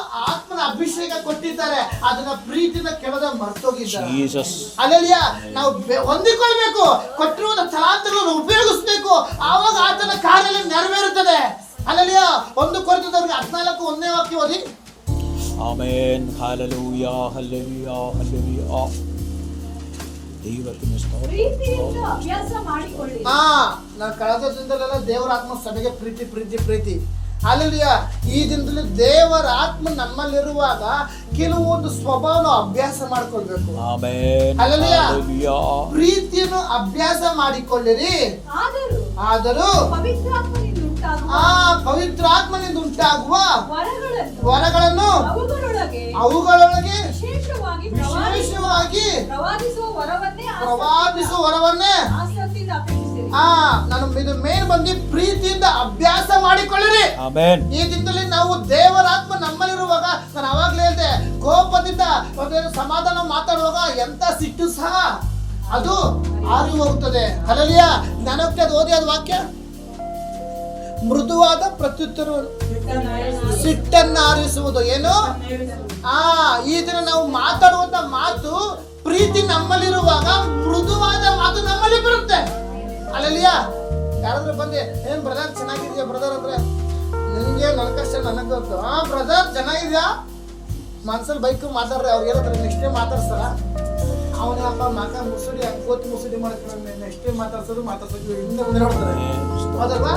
ಅಭಿಷೇಕ ಕೊಟ್ಟಿದ್ದಾರೆ. ಅದನ್ನ ಪ್ರೀತಿಯಿಂದ ಕೆಳದ ಮರ್ತೋಗಿದ್ದಾರೆ. ಜೀಸಸ್ ಅಲ್ಲಲ್ಲಿಯ ನಾವು ಹೊಂದಿಕೊಳ್ಬೇಕು. ಕೊಟ್ಟಿರುವ ತಲಾಂತರಗಳನ್ನು ಉಪಯೋಗಿಸ್ಬೇಕು. ಆವಾಗ ಆತನ ಕಾರ್ಯ ನೆರವೇರುತ್ತದೆ. ಅಲ್ಲಲ್ಲಿಯ ಒಂದು ಕೊರತದವ್ರಿಗೆ ಹದಿನಾಲ್ಕು ಒಂದೇ ವಾಕ್ಯ ಓದಿ. ಆಮೇನ್ ಹಲ್ಲೆಲೂಯಾ ಹಲ್ಲೆಲೂಯಾ ಹಲ್ಲೆಲೂಯಾ ದೇವರಿಗೆ ಸ್ತೋತ್ರ ಪ್ರೀತಿಯಿಂದ ಅಭ್ಯಾಸ ಮಾಡಿಕೊಳ್ಳಿ. ಹಾ ನಾನು ಕಳೆದ ದಿನದಲ್ಲೆಲ್ಲ ದೇವರ ಆತ್ಮ ಸಭೆಗೆ ಪ್ರೀತಿ ಪ್ರೀತಿ ಪ್ರೀತಿ. ಅಲ್ಲಲ್ಲಿಯ ಈ ದಿನದಲ್ಲಿ ದೇವರ ಆತ್ಮ ನಮ್ಮಲ್ಲಿರುವಾಗ ಕೆಲವೊಂದು ಸ್ವಭಾವನ ಅಭ್ಯಾಸ ಮಾಡ್ಕೊಳ್ಬೇಕು. ಅಲ್ಲಿಯ ಪ್ರೀತಿಯನ್ನು ಅಭ್ಯಾಸ ಮಾಡಿಕೊಳ್ಳಿರಿ. ಆದರೂ ಆ ಪವಿತ್ರ ಆತ್ಮನಿಂದ ಆ ಪವಿತ್ರಾತ್ಮನಿಂದ ಉಂಟಾಗುವ ವರಗಳನ್ನು ವರಗಳನ್ನು ಅವುಗಳೊಳಗೆ ಅವುಗಳೊಳಗೆ ವಿಶೇಷವಾಗಿ ಪ್ರವಾದಿಸುವ ವರವನ್ನೇ ಪ್ರವಾದಿಸುವ ವರವನ್ನೇ ಆ ನಾನು ಇದು ಮೇನ್ ಬಂದು ಪ್ರೀತಿಯಿಂದ ಅಭ್ಯಾಸ ಮಾಡಿಕೊಳ್ಳಿರಿ. ಆಮೇನ್. ಈ ದಿನದಲ್ಲಿ ನಾವು ದೇವರಾತ್ಮ ನಮ್ಮಲ್ಲಿರುವಾಗ ನಾನು ಅವಾಗಲೇ ಹೇಳಿದೆ ಕೋಪದಿಂದ ಒಂದೇನು ಸಮಾಧಾನ ಮಾತಾಡುವಾಗ ಎಂತ ಸಿಟ್ಟು ಸಹ ಅದು ಆರಿ ಹೋಗುತ್ತದೆ ಅಲ್ಲಲಿಯ ಜ್ಞಾನಕ್ಕೆ ಅದು ಓದಿ ಅದು ವಾಕ್ಯ? ಮೃದುವಾದ ಪ್ರತ್ಯುತ್ತರ ಸಿಟ್ಟನ್ನ ಆರಿಸುವುದು ಏನು? ಆ ಈ ದಿನ ನಾವು ಮಾತಾಡುವಂತ ಮಾತು ಪ್ರೀತಿ ನಮ್ಮಲ್ಲಿರುವಾಗ ಮೃದುವಾದ ಮಾತು ನಮ್ಮಲ್ಲಿ ಬರುತ್ತೆ. ಅಲ್ಲಲಿಯ ಯಾರಾದ್ರೂ ಬಂದೆ ಏನ್ ಬ್ರದರ್ ಚೆನ್ನಾಗಿದ್ಯಾ? ಬ್ರದರ್ ಅಂದ್ರೆ ನಿನ್ಗೆ ನನ್ನ ಕಷ್ಟ ನನಗೆ ಗೊತ್ತು. ಆ ಬ್ರದರ್ ಚೆನ್ನಾಗಿದ್ಯಾ? ಮನ್ಸಲ್ಲಿ ಬೈಕ್ ಮಾತಾಡ್ರೆ ಅವ್ರು ಏನಂತಾರೆ ನೆಕ್ಸ್ಟ್ ಟೈಮ್ ಮಾತಾಡ್ತಾರ ಅವನಪ್ಪ ಮಕ ಮುಸುಡಿ ಕೋತಿ ಮುಸುಡಿ ಮಾಡ್ತಾರೆ ನೆಕ್ಸ್ಟ್ ಟೈಮ್ ಮಾತಾಡ್ಸೋದು ಮಾತಾಡ್ಸೋದು ಹಿಂದೆ ಮುಂದೆ ನೋಡ್ತಾರೆ ಹೌದಲ್ವಾ?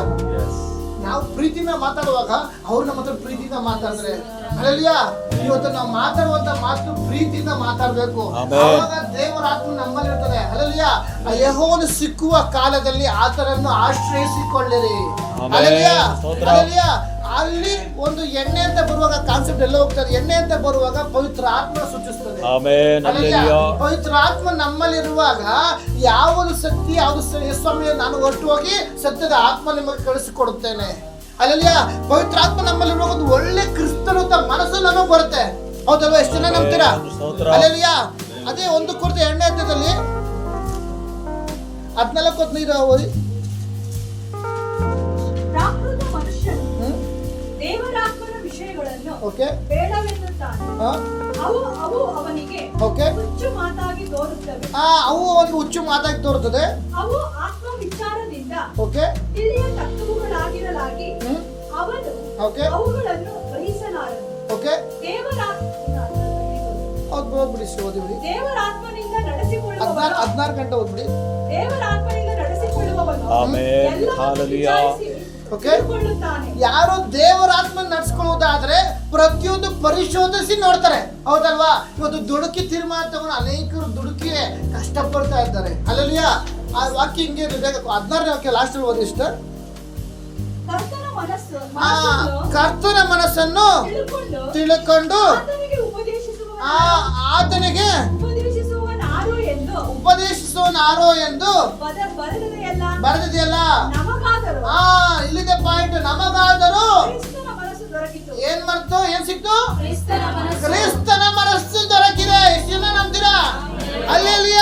ನಾವು ಪ್ರೀತಿಯಿಂದ ಮಾತಾಡುವಾಗ ಅವ್ರು ನಮ್ಮ ಹತ್ರ ಪ್ರೀತಿಯಿಂದ ಮಾತಾಡಿದ್ರೆ. ಅಲ್ಲಿಯಾ ಇವತ್ತು ನಾವು ಮಾತಾಡುವಂತ ಮಾತು ಪ್ರೀತಿಯಿಂದ ಮಾತಾಡ್ಬೇಕು. ಆವಾಗ ದೇವರ ಆತ್ಮ ನಮ್ಮಲ್ಲಿ ಇರ್ತದೆ. ಅಲ್ಲಲ್ಲಿಯ ಯಹೋವನು ಸಿಕ್ಕುವ ಕಾಲದಲ್ಲಿ ಆತನನ್ನು ಆಶ್ರಯಿಸಿಕೊಳ್ಳಿರಿ. ಅಲ್ಲಲ್ಲಿಯಾ. ಅಲ್ಲಲ್ಲಿಯ ಅಲ್ಲಿ ಒಂದು ಎಣ್ಣೆ ಅಂತ ಬರುವಾಗ ಕಾನ್ಸೆಪ್ಟ್ ಎಲ್ಲ ಹೋಗ್ತಾರೆ ಎಣ್ಣೆ ಅಂತ ಬರುವಾಗ ಪವಿತ್ರ ಆತ್ಮ ಸೂಚಿಸ್ತದೆ. ಪವಿತ್ರ ಆತ್ಮ ನಮ್ಮಲ್ಲಿರುವಾಗ ಯಾವುದು ಶಕ್ತಿ ಯಾವುದು ಸ್ವಾಮಿ ನಾನು ಹೊರಟು ಹೋಗಿ ಸತ್ಯದ ಆತ್ಮ ನಿಮಗೆ ಕಳಿಸಿಕೊಡುತ್ತೇನೆ. ಅಲ್ಲಲ್ಲಿಯ ಪವಿತ್ರ ಆತ್ಮ ನಮ್ಮಲ್ಲಿರುವಾಗ ಒಂದು ಒಳ್ಳೆ ಕ್ರಿಸ್ತನಂತ ಮನಸ್ಸು ನಮಗೆ ಬರುತ್ತೆ. ಹೌದಲ್ವಾ? ಎಷ್ಟು ಜನ ನಂಬ್ತೀರಾ. ಅಲ್ಲಲ್ಲಿಯ ಅದೇ ಒಂದು ಕೊರತೆ ಎಣ್ಣೆ ಹತ್ತದಲ್ಲಿ ಹದಿನಾಲ್ಕು ಹೊತ್ತು ದೇವರಾತ್ಮನ ವಿಷಯಗಳನ್ನು ಓಕೆ ಬೇಡವೆನ್ನುತ್ತಾನೆ ಅವು ಅವು ಅವನಿಗೆ ಓಕೆ ಹುಚ್ಚು ಮಾತಾಗಿ ತೋರುತ್ತವೆ. ಆ ಅವು ಅವನಿಗೆ ಹುಚ್ಚು ಮಾತಾಗಿ ತೋರುತ್ತದೆ. ಅವು ಆತ್ಮ ವಿಚಾರದಿಂದ ಓಕೆ ಅವನು ಓಕೆ ಅವುಗಳನ್ನು ಗ್ರಹಿಸಲಾರನು. ಓಕೆ ದೇವರಾತ್ಮ ಓದಿಬಿಡಿ. ದೇವರಾತ್ಮನಿಂದ ಹದಿನಾರು ಗಂಟೆ ಹೋಗ್ಬಿಡಿ ದೇವರಾತ್ಮನಿಂದ ನಡೆಸಿಕೊಳ್ಳುವವನು. ಹಾಲೆಲೂಯಾ. ಓಕೆ. ಯಾರು ದೇವರಾತ್ಮ ನಡ್ಸ್ಕೊಳ್ಳೋದಾದ್ರೆ ಪ್ರತಿಯೊಂದು ಪರಿಶೋಧಿಸಿ ನೋಡ್ತಾರೆ. ಹೌದಲ್ವಾ? ಇವತ್ತು ದುಡುಕಿ ತೀರ್ಮಾನ ತಗೊಂಡು ಅನೇಕರು ದುಡುಕಿ ಕಷ್ಟಪಡ್ತಾ ಇದ್ದಾರೆ. ಅಲ್ಲಲ್ಲಿಯ ಆ ವಾಕ್ಯ ಹಿಂಗೆ ಹದಿನಾರನೇ ವಾಕ್ಯ ಲಾಸ್ಟ್ ಓದಿ ಇಷ್ಟ ಕರ್ತನ ಮನಸ್ಸನ್ನು ತಿಳ್ಕೊಂಡು ಆತನಿಗೆ ಉಪದೇಶಿಸುವ ಆ ಆತನಿಗೆ ಉಪದೇಶಿಸುವನಾರು ಎಂದು ಬರೆದದೆಯಲ್ಲ ಆ ಇಲ್ಲಿದೆ ಪಾಯಿಂಟ್. ನಮಗಾದರೂ ಕ್ರಿಸ್ತನ ಮನಸ್ಸು ದೊರಕಿತು. ಏನ್ ಮಾಡ್ತು ಏನ್ ಸಿಕ್ತು? ಕ್ರಿಸ್ತನ ಮನಸ್ಸು. ದೊರಕಿದೆ. ಎಷ್ಟು ಜನ ನಂಬ್ತೀರಾ ಅಲ್ಲೆಲ್ಲಿಯ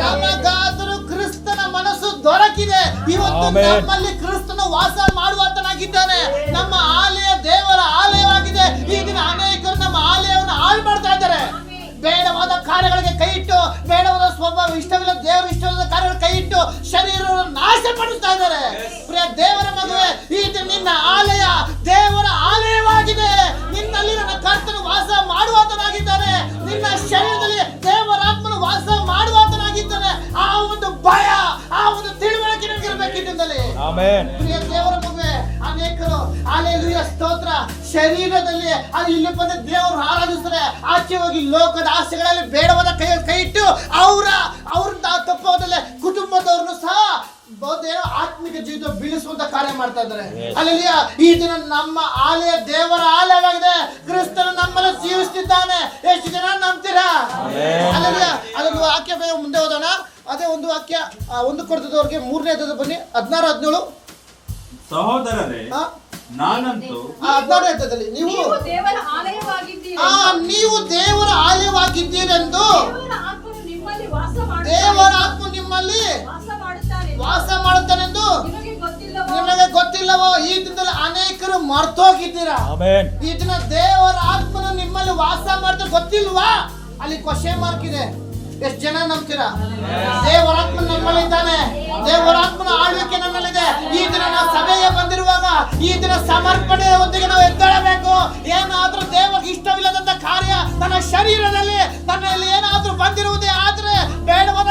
ನಮಗಾದರೂ ಕ್ರಿಸ್ತನ ಮನಸ್ಸು ದೊರಕಿದೆ. ಇವತ್ತು. ನಮ್ಮಲ್ಲಿ ಕ್ರಿಸ್ತನ ವಾಸ ಮಾಡುವಾತನಾಗಿದ್ದಾನೆ ನಮ್ಮ ಆಲಯ ದೇವರ ಆಲಯವಾಗಿದೆ. ಈ ದಿನ ಅನೇಕರು ನಮ್ಮ ಆಲಯವನ್ನು ಹಾಳು ಮಾಡ್ತಾ ಇದ್ದಾರೆ. ಬೇಡವಾದ ಕಾರ್ಯಗಳಿಗೆ ಕೈ ಇಟ್ಟು ಬೇಡವಾದ ಸ್ವಭಾವ ಇಷ್ಟವಿಲ್ಲ ದೇವರ ಇಷ್ಟವಿಲ್ಲದ ಕಾರ್ಯಗಳ ಕೈ ಇಟ್ಟು ಶರೀರವನ್ನು ನಾಶ ಪಡಿಸ್ತಾ ಇದ್ದಾರೆ ಪ್ರಿಯ ದೇವರ ಮದುವೆ ಇದು ನಿನ್ನ ಆಲಯ ದೇವರ ಆಲಯವಾಗಿದೆ. ನಿನ್ನಲ್ಲಿ ನನ್ನ ಕರ್ತನು ವಾಸ ಮಾಡುವಾತನಾಗಿದ್ದಾನೆ. ನಿನ್ನ ಶರೀರದಲ್ಲಿ ದೇವರಾತ್ಮನು ವಾಸ ಮಾಡುವಾತನಾಗಿದ್ದಾನೆ. ಆ ಒಂದು ಭಯ ಆ ಒಂದು ತಿಳುವಳಿಕೆ ನಿಮ್ಗೆ ಇರಬೇಕಿದ್ದಲ್ಲಿ ಪ್ರಿಯ ದೇವರ ಮದುವೆ ಅನೇಕರು ಅಲೆಲುಯ ಸ್ತೋತ್ರ. ಶರೀರದಲ್ಲಿ ಅದು ಇಲ್ಲಿ ಬಂದು ದೇವರು ಆರಾಧಿಸ್ತಾರೆ. ಆಚೆ ಹೋಗಿ ಲೋಕದ ಆಸೆಗಳಲ್ಲಿ ಬೇಡವಾದ ಕೈ ಕೈ ಇಟ್ಟು ಅವರ ಅವ್ರ ತಪ್ಪೋದಲ್ಲೇ ಕುಟುಂಬದವ್ರನ್ನು ಸಹ ಬಹುದೇವ ಆತ್ಮಿಕ ಜೀವಿತ ಬೀಳಿಸುವಂತ ಕಾರ್ಯ ಮಾಡ್ತಾ ಇದ್ದಾರೆ. ಅಲ್ಲಿಯ ಈ ದಿನ ನಮ್ಮ ಆಲಯ ದೇವರ ಆಲಯವಾಗಿದೆ. ಕ್ರಿಸ್ತನು ನಮ್ಮಲ್ಲಿ ಜೀವಿಸ್ತಿದ್ದಾನೆ ಎಷ್ಟು ಜನ ನಂಬ್ತೀರಾ? ಅಲ್ಲಿಯ ಅದೊಂದು ವಾಕ್ಯ ಮುಂದೆ ಹೋದೋಣ ಅದೇ ಒಂದು ವಾಕ್ಯ ಒಂದು ಕೊಡ್ತದವ್ರಿಗೆ ಮೂರನೇ ಬನ್ನಿ. ಹದಿನಾರು ಹದಿನೇಳು. ಸಹೋದರರೇ ನಾನಂತೂ ಹದಿನಾರು ನೀವು ದೇವರ ಆಲಯವಾಗಿದ್ದೀರಿ. ಆ ನೀವು ದೇವರ ಆಲಯವಾಗಿದ್ದೀರೆಂದು ದೇವರ ಆತ್ಮನು ನಿಮ್ಮಲ್ಲಿ ವಾಸ ದೇವರ ಆತ್ಮ ನಿಮ್ಮಲ್ಲಿ ವಾಸ ಮಾಡುತ್ತಾನೆ ಮಾಡುತ್ತಾನೆಂದು ನಿಮಗೆ ಗೊತ್ತಿಲ್ಲವೋ? ನಿಮಗೆ ಗೊತ್ತಿಲ್ಲವೋ? ಈ ದಿನದಲ್ಲಿ ಅನೇಕರು ಮರ್ತೋಗಿದ್ದೀರಾ? ಆಮೇನ್. ಈ ದಿನ ದೇವರ ಆತ್ಮನು ನಿಮ್ಮಲ್ಲಿ ವಾಸ ಮಾಡ್ತಾ ಗೊತ್ತಿಲ್ವಾ? ಅಲ್ಲಿ ಕ್ವಶನ್ ಮಾರ್ಕ್ ಇದೆ. ಎಷ್ಟು ಜನ ನಂಬ್ತೀರಾ? ದೇವರ ಆತ್ಮ ನಮ್ಮಲ್ಲಿದ್ದಾನೆ. ದೇವರ ಆತ್ಮನ ಆಳ್ವಿಕೆ ನಮ್ಮಲ್ಲಿದೆ. ಈ ದಿನ ನಾವು ಸಭೆಗೆ ಬಂದಿರುವಾಗ ಈ ದಿನ ಸಮರ್ಪಣೆ ಒಂದಿಗೆ ನಾವು ಎದ್ದೇಳಬೇಕು. ಏನಾದ್ರೂ ದೇವರಿಗೆ ಇಷ್ಟವಿಲ್ಲದಂತ ಕಾರ್ಯ ತನ್ನ ಶರೀರದಲ್ಲಿ ತನ್ನಲ್ಲಿ ಏನಾದ್ರೂ ಬಂದಿರುವುದೇ ಆದ್ರೆ ಬೇಡವಾದ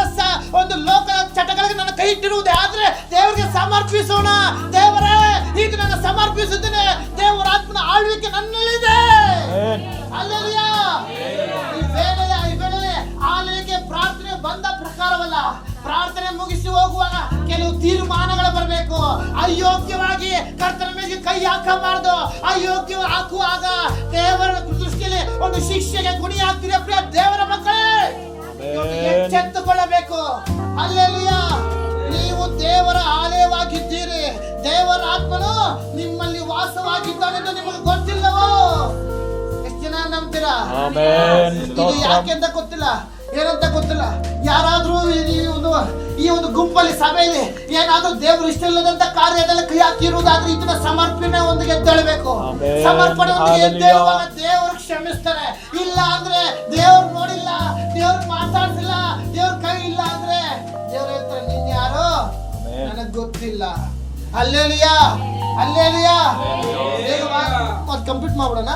ಒಂದು ಲೋಕದ ಚಟಗಳಿಗೆ ನನ್ನ ಕೈ ಇಟ್ಟಿರುವುದೇ ಆದ್ರೆ ದೇವರಿಗೆ ಸಮರ್ಪಿಸೋಣ. ದೇವರೇ ಈಗ ನಾನು ಸಮರ್ಪಿಸುತ್ತೇನೆ ದೇವರ ಆತ್ಮನ ಆಳ್ವಿಕೆ ನನ್ನಲ್ಲಿದೆ. ಆಲಯಕ್ಕೆ ಪ್ರಾರ್ಥನೆ ಬಂದ ಪ್ರಕಾರವಲ್ಲ. ಪ್ರಾರ್ಥನೆ ಮುಗಿಸಿ ಹೋಗುವಾಗ ಕೆಲವು ತೀರ್ಮಾನಗಳು ಬರಬೇಕು. ಅಯೋಗ್ಯವಾಗಿ ಕರ್ತನ ಮೇಲೆ ಕೈ ಹಾಕಬಾರದು. ಅಯೋಗ್ಯ ಹಾಕುವಾಗ ದೇವರ ದೃಷ್ಟಿಯಲ್ಲಿ ಒಂದು ಶಿಕ್ಷೆಗೆ ಗುಣಿ ಹಾಕ್ತೀರಿ ದೇವರ ಮಕ್ಕಳೇ. ಎಚ್ಚೆತ್ತುಕೊಳ್ಳಬೇಕು ಅಲ್ಲೆಲ್ಲಿಯ ನೀವು ದೇವರ ಆಲಯವಾಗಿದ್ದೀರಿ ದೇವರ ಆತ್ಮನು ನಿಮ್ಮಲ್ಲಿ ವಾಸವಾಗಿದ್ದಾನೆಂದು ನಿಮಗೆ ಗೊತ್ತಿಲ್ಲವೋ ಎಷ್ಟು ಜನ ನಂಬ್ತೀರಾ. ಇದು ಸ್ತೋತ್ರ. ಯಾಕೆ ಅಂತ ಗೊತ್ತಿಲ್ಲ ಏನಂತ ಗೊತ್ತಿಲ್ಲ. ಯಾರಾದ್ರೂ ಈ ಒಂದು ಈ ಒಂದು ಗುಂಪಲ್ಲಿ ಸಭೆಯಲ್ಲಿ ಏನಾದ್ರೂ ದೇವರು ಇಷ್ಟ ಇಲ್ಲದಂತ ಕಾರ್ಯದಲ್ಲಿ ಕೈ ಹಾಕಿರುವುದಾದ್ರೆ ಇದನ್ನ ಸಮರ್ಪಣೆ ಒಂದಿಗೆ ಎದ್ದೇಳಬೇಕು. ಸಮರ್ಪಣೆ ಒಂದಿಗೆ. ಎದ್ದೇಳುವಾಗ ದೇವರು ಕ್ಷಮಿಸ್ತಾರೆ. ಇಲ್ಲ ಅಂದ್ರೆ ದೇವ್ರು ನೋಡಿಲ್ಲ ದೇವ್ರು ಮಾತಾಡ್ತಿಲ್ಲ ದೇವ್ರ ಕೈ ಇಲ್ಲ ಅಂದ್ರೆ ದೇವ್ರ ಹೇಳ್ತಾರೆ ನೀನ್ ಯಾರು? ನನಗೆ ಗೊತ್ತಿಲ್ಲ. ಅಲ್ಲೇಲಿಯಾ? ಅಲ್ಲೇಲಿಯಾ? ಮತ್ತೆ ಕಂಪ್ಲೀಟ್ ಮಾಡ್ಬಿಡೋಣ.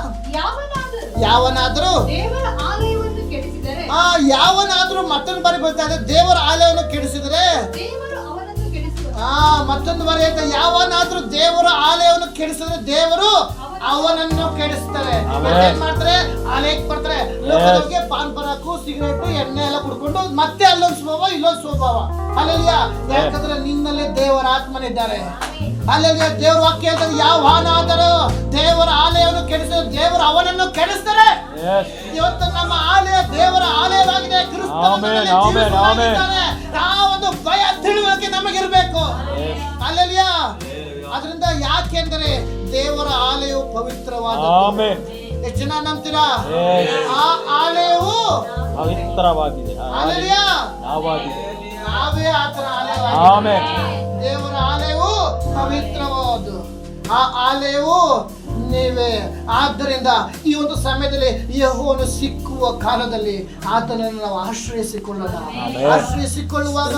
ಯಾವನಾದರೂ ದೇವರ ಆ ಯಾವನಾದ್ರೂ ಮತ್ತೊಂದು ಬಾರಿ ಬರ್ತಾ ಇದೆ ದೇವರ ಆಲಯವನ್ನು ಕೆಡಿಸಿದ್ರೆ? ಆ ಮತ್ತೊಂದು ಬರೆಯುತ್ತೆ ಯಾವನಾದ್ರೂ ದೇವರ ಆಲಯವನ್ನು ಕೆಡಿಸಿದ್ರೆ ದೇವರು ಅವನನ್ನು ಕೆಡಿಸ್ತಾರೆ. ಏನ್ ಮಾಡ್ತಾರೆ? ಆಲಯಕ್ಕೆ ಬರ್ತಾರೆ. ಲೋಕದವ್ರಿಗೆ ಪಾನ್ ಪರಾಕು ಸಿಗರೇಟ್ ಎಣ್ಣೆ ಎಲ್ಲ ಕುಡ್ಕೊಂಡು ಮತ್ತೆ ಅಲ್ಲೊಂದು ಸ್ವಭಾವ ಇಲ್ಲೊಂದು ಸ್ವಭಾವ. ಅಲ್ಲಲ್ಯ ಯಾಕಂದ್ರೆ ನಿನ್ನಲ್ಲೇ ದೇವರ ಆತ್ಮನಿದ್ದಾರೆ ಅಲ್ಲಲ್ಯ ದೇವರ ವಾಕ್ಯ ಅಂತ ಯಾವ ಆದರೂ ದೇವರ ಆಲಯವನ್ನು ಕೆಡಿಸ ದೇವರು ಅವನನ್ನು ಕೆಡಿಸ್ತಾರೆ. ಇವತ್ತು ನಮ್ಮ ಆಲಯ ದೇವರ ಆಲಯವಾಗಿದೆ. ಕ್ರಿಸ್ತನ ಆಮೆನ್, ಆಮೆನ್, ಆ ಒಂದು ಭಯ ತಿಳುವಳಿಕೆ ನಮಗಿರ್ಬೇಕು. Yes. ಅಲ್ಲಲ್ಯ ಅದರಿಂದ ಯಾಕೆಂದರೆ ದೇವರ ಆಲಯವು ಪವಿತ್ರವಾದ ಆಮೆನ್. ಎಷ್ಟು ಜನ ನಂಬ್ತೀರಾ? Yes. ಆ ಆಲಯವು ಪವಿತ್ರವಾಗಿದೆ. ಅಲ್ಲಲ್ಯ ನಾವಾಗಿದೆ. ನಾವೇ ಆತನ ಆಮೆನ್. ಆಲಯವಾಗಿದೆ ದೇವರ ಆಲಯವು ಪವಿತ್ರವಾದ್ದು ಆ ಆಲಯವು ನೀವೇ ಆದ್ದರಿಂದ ಈ ಒಂದು ಸಮಯದಲ್ಲಿ ಯಹೋನು ಸಿಕ್ಕುವ ಕಾಲದಲ್ಲಿ ಆತನನ್ನು ನಾವು ಆಶ್ರಯಿಸಿಕೊಳ್ಳೋಣ. ಆಶ್ರಯಿಸಿಕೊಳ್ಳುವಾಗ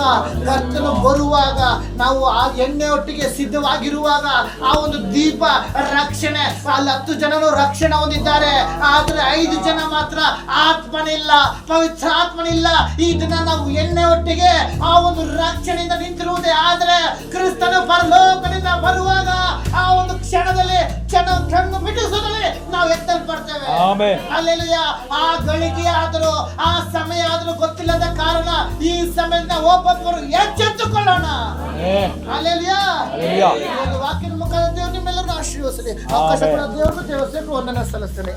ಕರ್ತನು ಬರುವಾಗ ನಾವು ಆ ಎಣ್ಣೆ ಒಟ್ಟಿಗೆ ಸಿದ್ಧವಾಗಿರುವಾಗ ಆ ಒಂದು ದೀಪ ರಕ್ಷಣೆ ಅಲ್ಲಿ ಹತ್ತು ಜನರು ರಕ್ಷಣೆ ಹೊಂದಿದ್ದಾರೆ. ಆದ್ರೆ ಐದು ಜನ ಮಾತ್ರ ಆತ್ಮನಿಲ್ಲ ಪವಿತ್ರ ಆತ್ಮನಿಲ್ಲ. ಈ ದಿನ ನಾವು ಎಣ್ಣೆ ಒಟ್ಟಿಗೆ ಆ ಒಂದು ರಕ್ಷಣೆಯಿಂದ ನಿಂತಿರುವುದೇ ಆದ್ರೆ ಕ್ರಿಸ್ತನು ಪರಲೋಕದಿಂದ ಬರುವಾಗ ಆ ಒಂದು ಕ್ಷಣದಲ್ಲಿ ಕ್ಷಣ ಕಣ್ಣು ಮಿಟಿಸೋದ್ರಲ್ಲಿ ನಾವು ಎತ್ತಲ್ಪಡ್ತೇವೆ. ಆಮೆನ್. ಅಲ್ಲೆಲ್ಲ ಆ ಗಳಿಗೆ ಆದರೂ ಆ ಸಮಯ ಆದರೂ ಗೊತ್ತಿಲ್ಲದ ಕಾರಣ ಈ ಸಮಯದ ಒಬ್ಬೊಬ್ಬರು ಎಚ್ಚೆತ್ತುಕೊಳ್ಳೋಣ. ಆಮೆನ್. Hallelujah hallelujah. ವಾಕ್ಯದ ಮುಖಾಂತರ ದೇವರು ನಿಮ್ಮೆಲ್ಲರೂ ಆಶೀರ್ವಸಲಿ ಅವಕಾಶ ಕೊಡೋ ದೇವರಿಗೆ ದೇವಸ್ಥಾನಕ್ಕೆ ವಂದನೆ ಸಲ್ಲಿಸ್ತೇನೆ